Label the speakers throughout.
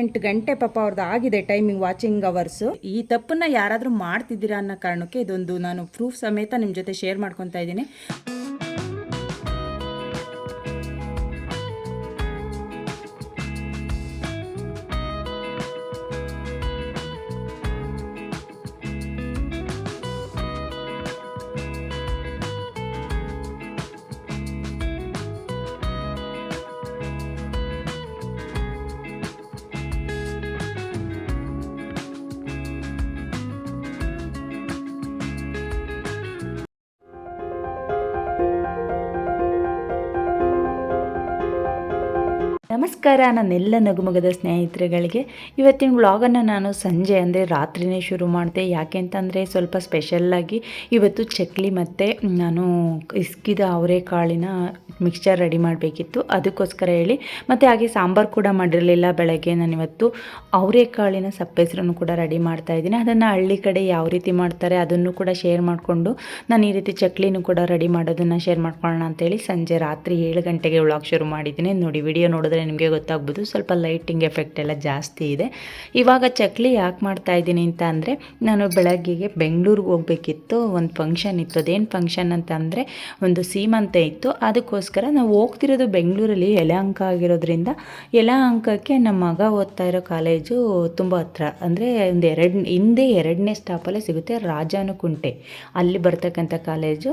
Speaker 1: ಎಂಟು ಗಂಟೆ ಪಾಪ ಅವ್ರದ್ದು ಆಗಿದೆ ಟೈಮಿಂಗ್ ವಾಚಿಂಗ್ ಅವರ್ಸು ಈ ತಪ್ಪನ್ನ ಯಾರಾದರೂ ಮಾಡ್ತಿದ್ದೀರಾ ಅನ್ನೋ ಕಾರಣಕ್ಕೆ ಇದೊಂದು ನಾನು ಪ್ರೂಫ್ ಸಮೇತ ನಿಮ್ಮ ಜೊತೆ ಶೇರ್ ಮಾಡ್ಕೊತಾ ಇದ್ದೀನಿ.
Speaker 2: ನಮಸ್ಕಾರ ನನ್ನೆಲ್ಲ ನಗುಮಗದ ಸ್ನೇಹಿತರುಗಳಿಗೆ. ಇವತ್ತಿನ ವ್ಲಾಗನ್ನು ನಾನು ಸಂಜೆ ಅಂದರೆ ರಾತ್ರಿನೇ ಶುರು ಮಾಡಿದೆ ಯಾಕೆ ಅಂತಂದರೆ ಸ್ವಲ್ಪ ಸ್ಪೆಷಲ್ಲಾಗಿ ಇವತ್ತು ಚಕ್ಲಿ ಮತ್ತು ನಾನು ಇಸ್ಕಿದ ಅವರೆಕಾಳಿನ ಮಿಕ್ಸ್ಚರ್ ರೆಡಿ ಮಾಡಬೇಕಿತ್ತು. ಅದಕ್ಕೋಸ್ಕರ ಹೇಳಿ. ಮತ್ತು ಹಾಗೆ ಸಾಂಬಾರು ಕೂಡ ಮಾಡಿರಲಿಲ್ಲ ಬೆಳಗ್ಗೆ. ನಾನು ಇವತ್ತು ಅವರೆಕಾಳಿನ ಸಪ್ಪೆಸರನ್ನು ಕೂಡ ರೆಡಿ ಮಾಡ್ತಾ ಇದ್ದೀನಿ. ಅದನ್ನು ಹಳ್ಳಿ ಕಡೆ ಯಾವ ರೀತಿ ಮಾಡ್ತಾರೆ ಅದನ್ನು ಕೂಡ ಶೇರ್ ಮಾಡಿಕೊಂಡು, ನಾನು ಈ ರೀತಿ ಚಕ್ಲಿನೂ ಕೂಡ ರೆಡಿ ಮಾಡೋದನ್ನು ಶೇರ್ ಮಾಡ್ಕೊಳ್ಳೋಣ ಅಂತೇಳಿ ಸಂಜೆ ರಾತ್ರಿ ಏಳು ಗಂಟೆಗೆ ವ್ಲಾಗ್ ಶುರು ಮಾಡಿದ್ದೀನಿ. ನೋಡಿ ವಿಡಿಯೋ ನೋಡಿದ್ರೆ ನಿಮಗೆ ಗೊತ್ತಾಗ್ಬೋದು. ಸ್ವಲ್ಪ ಲೈಟಿಂಗ್ ಎಫೆಕ್ಟ್ ಎಲ್ಲ ಜಾಸ್ತಿ ಇದೆ. ಇವಾಗ ಚಕ್ಲಿ ಯಾಕೆ ಮಾಡ್ತಾ ಇದ್ದೀನಿ ಅಂತ ಅಂದರೆ, ನಾನು ಬೆಳಗ್ಗೆಗೆ ಬೆಂಗಳೂರಿಗೆ ಹೋಗಬೇಕಿತ್ತು. ಒಂದು ಫಂಕ್ಷನ್ ಇತ್ತು. ಅದೇನು ಫಂಕ್ಷನ್ ಅಂತ ಅಂದರೆ ಒಂದು ಸೀಮಂತೆ ಇತ್ತು. ಅದಕ್ಕೋಸ್ಕರ ನಾವು ಹೋಗ್ತಿರೋದು ಬೆಂಗಳೂರಲ್ಲಿ ಯಲಹಂಕ ಆಗಿರೋದ್ರಿಂದ ಯಲಹಂಕಕ್ಕೆ ನಮ್ಮ ಮಗ ಓದ್ತಾ ಇರೋ ಕಾಲೇಜು ತುಂಬ ಹತ್ರ. ಅಂದರೆ ಒಂದು ಎರಡು, ಹಿಂದೆ ಎರಡನೇ ಸ್ಟಾಪಲ್ಲೇ ಸಿಗುತ್ತೆ ರಾಜಾನುಕುಂಟೆ. ಅಲ್ಲಿ ಬರ್ತಕ್ಕಂಥ ಕಾಲೇಜು.